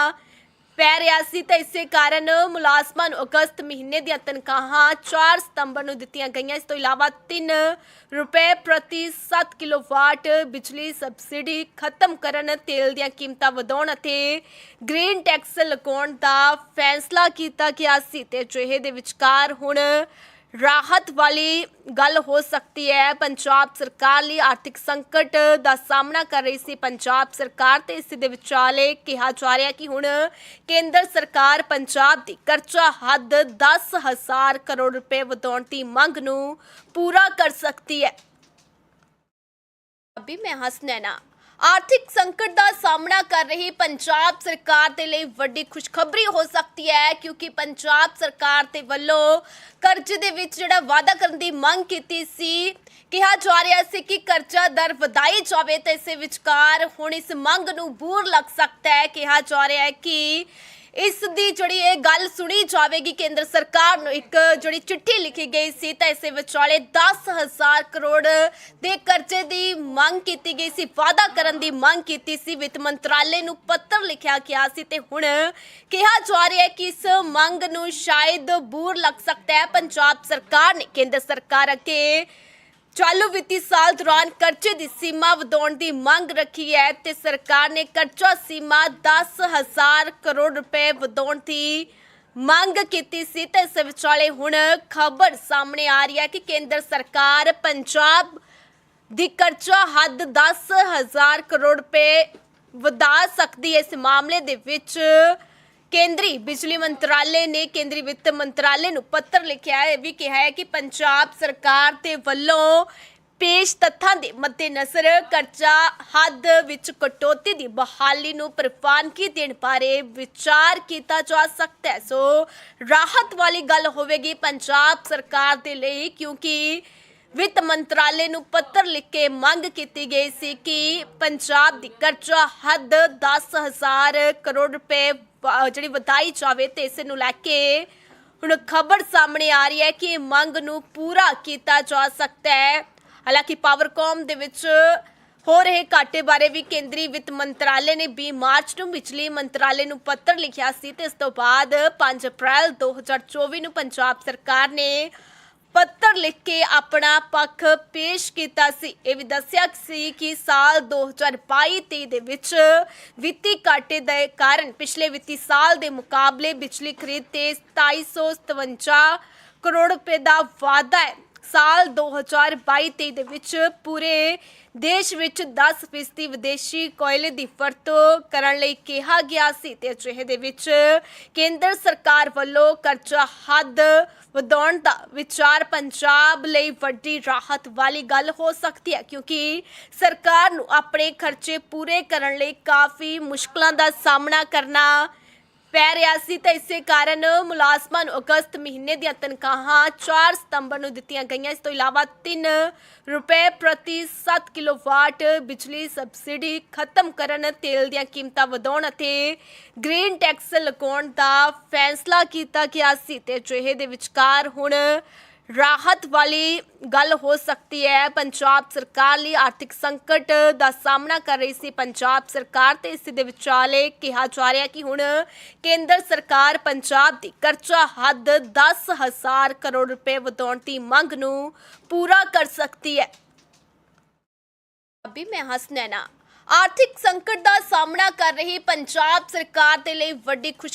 ਪੈ ਰਿਹਾ ਸੀ ਤਾਂ ਇਸੇ ਕਾਰਨ ਮੁਲਾਜ਼ਮਾਂ ਨੂੰ ਅਗਸਤ ਮਹੀਨੇ ਦੀਆਂ ਤਨਖਾਹਾਂ 4 ਸਤੰਬਰ ਨੂੰ ਦਿੱਤੀਆਂ ਗਈਆਂ। ਇਸ ਤੋਂ ਇਲਾਵਾ 3 ਰੁਪਏ ਪ੍ਰਤੀ 7 ਕਿਲੋਵਾਟ ਬਿਜਲੀ ਸਬਸਿਡੀ ਖਤਮ ਕਰਨ, ਤੇਲ ਦੀਆਂ ਕੀਮਤਾਂ ਵਧਾਉਣ ਅਤੇ ਗ੍ਰੀਨ ਟੈਕਸ ਲਗਾਉਣ ਦਾ ਫੈਸਲਾ ਕੀਤਾ ਗਿਆ ਸੀ ਤੇ ਅਜਿਹੇ ਦੇ ਵਿਚਕਾਰ ਹੁਣ ਰਾਹਤ ਵਾਲੀ ਗੱਲ ਹੋ ਸਕਦੀ ਹੈ। ਪੰਜਾਬ ਸਰਕਾਰ ਲਈ ਆਰਥਿਕ ਸੰਕਟ ਦਾ ਸਾਹਮਣਾ ਕਰ ਰਹੀ ਸੀ। ਪੰਜਾਬ ਸਰਕਾਰ ਤੇ ਇਸ ਦੇ ਵਿਚਾਲੇ ਕਿਹਾ ਜਾ ਰਿਹਾ ਕਿ ਹੁਣ ਕੇਂਦਰ ਸਰਕਾਰ ਪੰਜਾਬ ਦੀ ਕਰਜ਼ਾ ਹੱਦ 10000 ਕਰੋੜ ਰੁਪਏ ਵਧਾਉਣ ਦੀ ਮੰਗ ਨੂੰ ਪੂਰਾ ਕਰ ਸਕਦੀ ਹੈ। ਅਭੀ ਮੈਂ ਹਸਨੈਨਾ ਆਰਥਿਕ ਸੰਕਟ ਦਾ ਸਾਹਮਣਾ ਕਰ ਰਹੀ ਪੰਜਾਬ ਸਰਕਾਰ ਦੇ ਲਈ ਵੱਡੀ ਖੁਸ਼ਖਬਰੀ ਹੋ ਸਕਦੀ ਹੈ, ਕਿਉਂਕਿ ਪੰਜਾਬ ਸਰਕਾਰ ਦੇ ਵੱਲੋਂ ਕਰਜ਼ੇ ਦੇ ਵਿੱਚ ਜਿਹੜਾ ਵਾਅਦਾ ਕਰਨ ਦੀ ਮੰਗ ਕੀਤੀ ਸੀ, ਕਿਹਾ ਜਾ ਰਿਹਾ ਸੀ ਕਿ ਕਰਜ਼ਾ ਦਰ ਵਧਾਈ ਜਾਵੇ ਤੇ ਇਸੇ ਵਿਚਕਾਰ ਹੁਣ ਇਸ ਮੰਗ ਨੂੰ ਬੂਰ ਲੱਗ ਸਕਦਾ ਹੈ। ਕਿਹਾ ਜਾ ਰਿਹਾ ਹੈ ਕਿ ਇਸ ਦੀ ਜਿਹੜੀ ਇਹ ਗੱਲ ਸੁਣੀ ਜਾਵੇਗੀ ਕੇਂਦਰ ਸਰਕਾਰ ਨੂੰ, ਇੱਕ ਜਿਹੜੀ ਚਿੱਠੀ ਲਿਖੀ ਗਈ ਸੀ ਤਾਂ ਇਸੇ ਵਿਚਾਲੇ 10000 ਕਰੋੜ ਦੇ ਕਰਜ਼ੇ ਦੀ ਮੰਗ ਕੀਤੀ ਗਈ ਸੀ, ਵਾਅਦਾ ਕਰਨ ਦੀ ਮੰਗ ਕੀਤੀ ਸੀ। ਵਿੱਤ ਮੰਤਰਾਲੇ ਨੂੰ ਪੱਤਰ ਲਿਖਿਆ ਗਿਆ ਸੀ ਤੇ ਹੁਣ ਕਿਹਾ ਜਾ ਰਿਹਾ ਹੈ ਕਿ ਇਸ ਮੰਗ ਨੂੰ ਸ਼ਾਇਦ ਬੂਰ ਲੱਗ ਸਕਦਾ ਹੈ। ਪੰਜਾਬ ਸਰਕਾਰ ਨੇ, ਕੇਂਦਰ ਸਰਕਾਰ ਅੱਗੇ ਚਾਲੂ ਵਿੱਤੀ ਸਾਲ ਦੌਰਾਨ ਕਰਜ਼ੇ ਦੀ ਸੀਮਾ ਵਧਾਉਣ ਦੀ ਮੰਗ ਰੱਖੀ ਹੈ ਤੇ ਸਰਕਾਰ ਨੇ ਕਰਜ਼ਾ ਸੀਮਾ 10000 ਕਰੋੜ ਰੁਪਏ ਵਧਾਉਣ ਦੀ ਮੰਗ ਕੀਤੀ ਸੀ ਤੇ ਇਸ ਵਿਚਾਲੇ ਹੁਣ ਖਬਰ ਸਾਹਮਣੇ ਆ ਰਹੀ ਹੈ ਕਿ ਕੇਂਦਰ ਸਰਕਾਰ ਪੰਜਾਬ ਦੀ ਕਰਜ਼ਾ ਹੱਦ 10000 ਕਰੋੜ ਰੁਪਏ ਵਧਾ ਸਕਦੀ ਹੈ। ਇਸ ਮਾਮਲੇ ਦੇ ਵਿੱਚ ਕੇਂਦਰੀ ਬਿਜਲੀ ਮੰਤਰਾਲੇ ਨੇ ਕੇਂਦਰੀ ਵਿੱਤ ਮੰਤਰਾਲੇ ਨੂੰ ਪੱਤਰ ਲਿਖਿਆ ਹੈ ਇਹ ਵੀ ਕਿਹਾ ਹੈ ਕਿ ਪੰਜਾਬ ਸਰਕਾਰ ਦੇ ਵੱਲੋਂ ਪੇਸ਼ ਤੱਥਾਂ ਦੇ ਮੱਦੇਨਜ਼ਰ ਕਰਜ਼ਾ ਹੱਦ ਵਿੱਚ ਕਟੌਤੀ ਦੀ ਬਹਾਲੀ ਨੂੰ ਪ੍ਰਵਾਨਗੀ ਦੇਣ ਬਾਰੇ ਵਿਚਾਰ ਕੀਤਾ ਜਾ ਸਕਦਾ ਹੈ। ਸੋ ਰਾਹਤ ਵਾਲੀ ਗੱਲ ਹੋਵੇਗੀ ਪੰਜਾਬ ਸਰਕਾਰ ਦੇ ਲਈ, ਕਿਉਂਕਿ ਵਿੱਤ ਮੰਤਰਾਲੇ ਨੂੰ ਪੱਤਰ ਲਿਖ ਕੇ ਮੰਗ ਕੀਤੀ ਗਈ ਸੀ ਕਿ ਪੰਜਾਬ ਦੀ ਕਰਜ਼ਾ ਹੱਦ 10000 ਕਰੋੜ ਰੁਪਏ ਵ- ਜਿਹੜੀ ਵਧਾਈ ਜਾਵੇ ਤੇ ਇਸ ਨੂੰ ਲੈ ਕੇ ਹੁਣ ਖਬਰ ਸਾਹਮਣੇ ਆ ਰਹੀ ਹੈ ਕਿ ਇਹ ਮੰਗ ਨੂੰ ਪੂਰਾ ਕੀਤਾ ਜਾ ਸਕਦਾ ਹੈ। ਹਾਲਾਂਕਿ ਪਾਵਰਕੌਮ ਦੇ ਵਿੱਚ ਹੋ ਰਹੇ ਘਾਟੇ ਬਾਰੇ ਵੀ ਕੇਂਦਰੀ ਵਿੱਤ ਮੰਤਰਾਲੇ ਨੇ 20 ਮਾਰਚ ਨੂੰ ਬਿਜਲੀ ਮੰਤਰਾਲੇ ਨੂੰ ਪੱਤਰ ਲਿਖਿਆ ਸੀ ਤੇ ਇਸ ਤੋਂ ਬਾਅਦ 5 ਅਪ੍ਰੈਲ 2024 ਨੂੰ ਪੰਜਾਬ ਸਰਕਾਰ ਨੇ ਪੱਤਰ ਲਿਖ ਕੇ ਆਪਣਾ ਪੱਖ ਪੇਸ਼ ਕੀਤਾ ਸੀ। ਇਹ ਵੀ ਦੱਸਿਆ ਸੀ ਕਿ ਸਾਲ 2022-23 ਦੇ ਵਿੱਚ ਵਿੱਤੀ ਘਾਟੇ ਦੇ ਕਾਰਨ ਪਿਛਲੇ ਵਿੱਤੀ ਸਾਲ ਦੇ ਮੁਕਾਬਲੇ ਬਿਜਲੀ ਖਰੀਦ ਤੇ 2757 ਕਰੋੜ ਰੁਪਏ ਦਾ ਵਾਧਾ ਹੈ। ਸਾਲ 2022-23 ਦੇ ਵਿੱਚ ਪੂਰੇ ਦੇਸ਼ ਵਿੱਚ 10% ਵਿਦੇਸ਼ੀ ਕੋਇਲੇ ਦੀ ਵਰਤੋਂ ਕਰਨ ਲਈ ਕਿਹਾ ਗਿਆ ਸੀ ਤੇ ਅਜਿਹੇ ਦੇ ਵਿੱਚ ਕੇਂਦਰ ਸਰਕਾਰ ਵੱਲੋਂ ਕਰਜ਼ਾ ਹੱਦ ਵਧਾਉਣ ਦਾ ਵਿਚਾਰ ਪੰਜਾਬ ਲਈ ਵੱਡੀ ਰਾਹਤ ਵਾਲੀ ਗੱਲ ਹੋ ਸਕਦੀ ਹੈ, ਕਿਉਂਕਿ ਸਰਕਾਰ ਨੂੰ ਆਪਣੇ ਖਰਚੇ ਪੂਰੇ ਕਰਨ ਲਈ ਕਾਫੀ ਮੁਸ਼ਕਲਾਂ ਦਾ ਸਾਹਮਣਾ ਕਰਨਾ ਪੈ ਰਿਹਾ ਸੀ ਤਾਂ ਇਸੇ ਕਾਰਨ ਮੁਲਾਜ਼ਮਾਂ ਨੂੰ ਅਗਸਤ ਮਹੀਨੇ ਦੀਆਂ ਤਨਖਾਹਾਂ 4 ਸਤੰਬਰ ਨੂੰ ਦਿੱਤੀਆਂ ਗਈਆਂ। ਇਸ ਤੋਂ ਇਲਾਵਾ 3 ਰੁਪਏ ਪ੍ਰਤੀ 7 ਕਿਲੋਵਾਟ ਬਿਜਲੀ ਸਬਸਿਡੀ ਖਤਮ ਕਰਨ ਤੇਲ ਦੀਆਂ ਕੀਮਤਾਂ ਵਧਾਉਣ ਅਤੇ ਗ੍ਰੀਨ ਟੈਕਸ ਲਗਾਉਣ ਦਾ ਫੈਸਲਾ ਕੀਤਾ ਗਿਆ ਸੀ ਤੇ ਅਜਿਹੇ ਦੇ ਵਿਚਕਾਰ ਹੁਣ ਰਾਹਤ ਵਾਲੀ ਗੱਲ ਹੋ ਸਕਦੀ ਹੈ। ਪੰਜਾਬ ਸਰਕਾਰ ਲਈ ਆਰਥਿਕ ਸੰਕਟ ਦਾ ਸਾਹਮਣਾ ਕਰ ਰਹੀ ਸੀ। ਪੰਜਾਬ ਸਰਕਾਰ ਤੇ ਇਸ ਦੇ ਵਿਚਾਲੇ ਕਿਹਾ ਜਾ ਰਿਹਾ ਕਿ ਹੁਣ ਕੇਂਦਰ ਸਰਕਾਰ ਪੰਜਾਬ ਦੀ ਕਰਜ਼ਾ ਹੱਦ 10000 ਕਰੋੜ ਰੁਪਏ ਵਧਾਉਣ ਦੀ ਮੰਗ ਨੂੰ ਪੂਰਾ ਕਰ ਸਕਦੀ ਹੈ। ਅਭੀ ਮੈਂ ਹਸਨੈਨਾ ਆਰਥਿਕ ਸੰਕਟ ਦਾ ਸਾਹਮਣਾ ਕਰ ਰਹੀ ਪੰਜਾਬ ਸਰਕਾਰ ਦੇ ਲਈ ਵੱਡੀ ਖੁਸ਼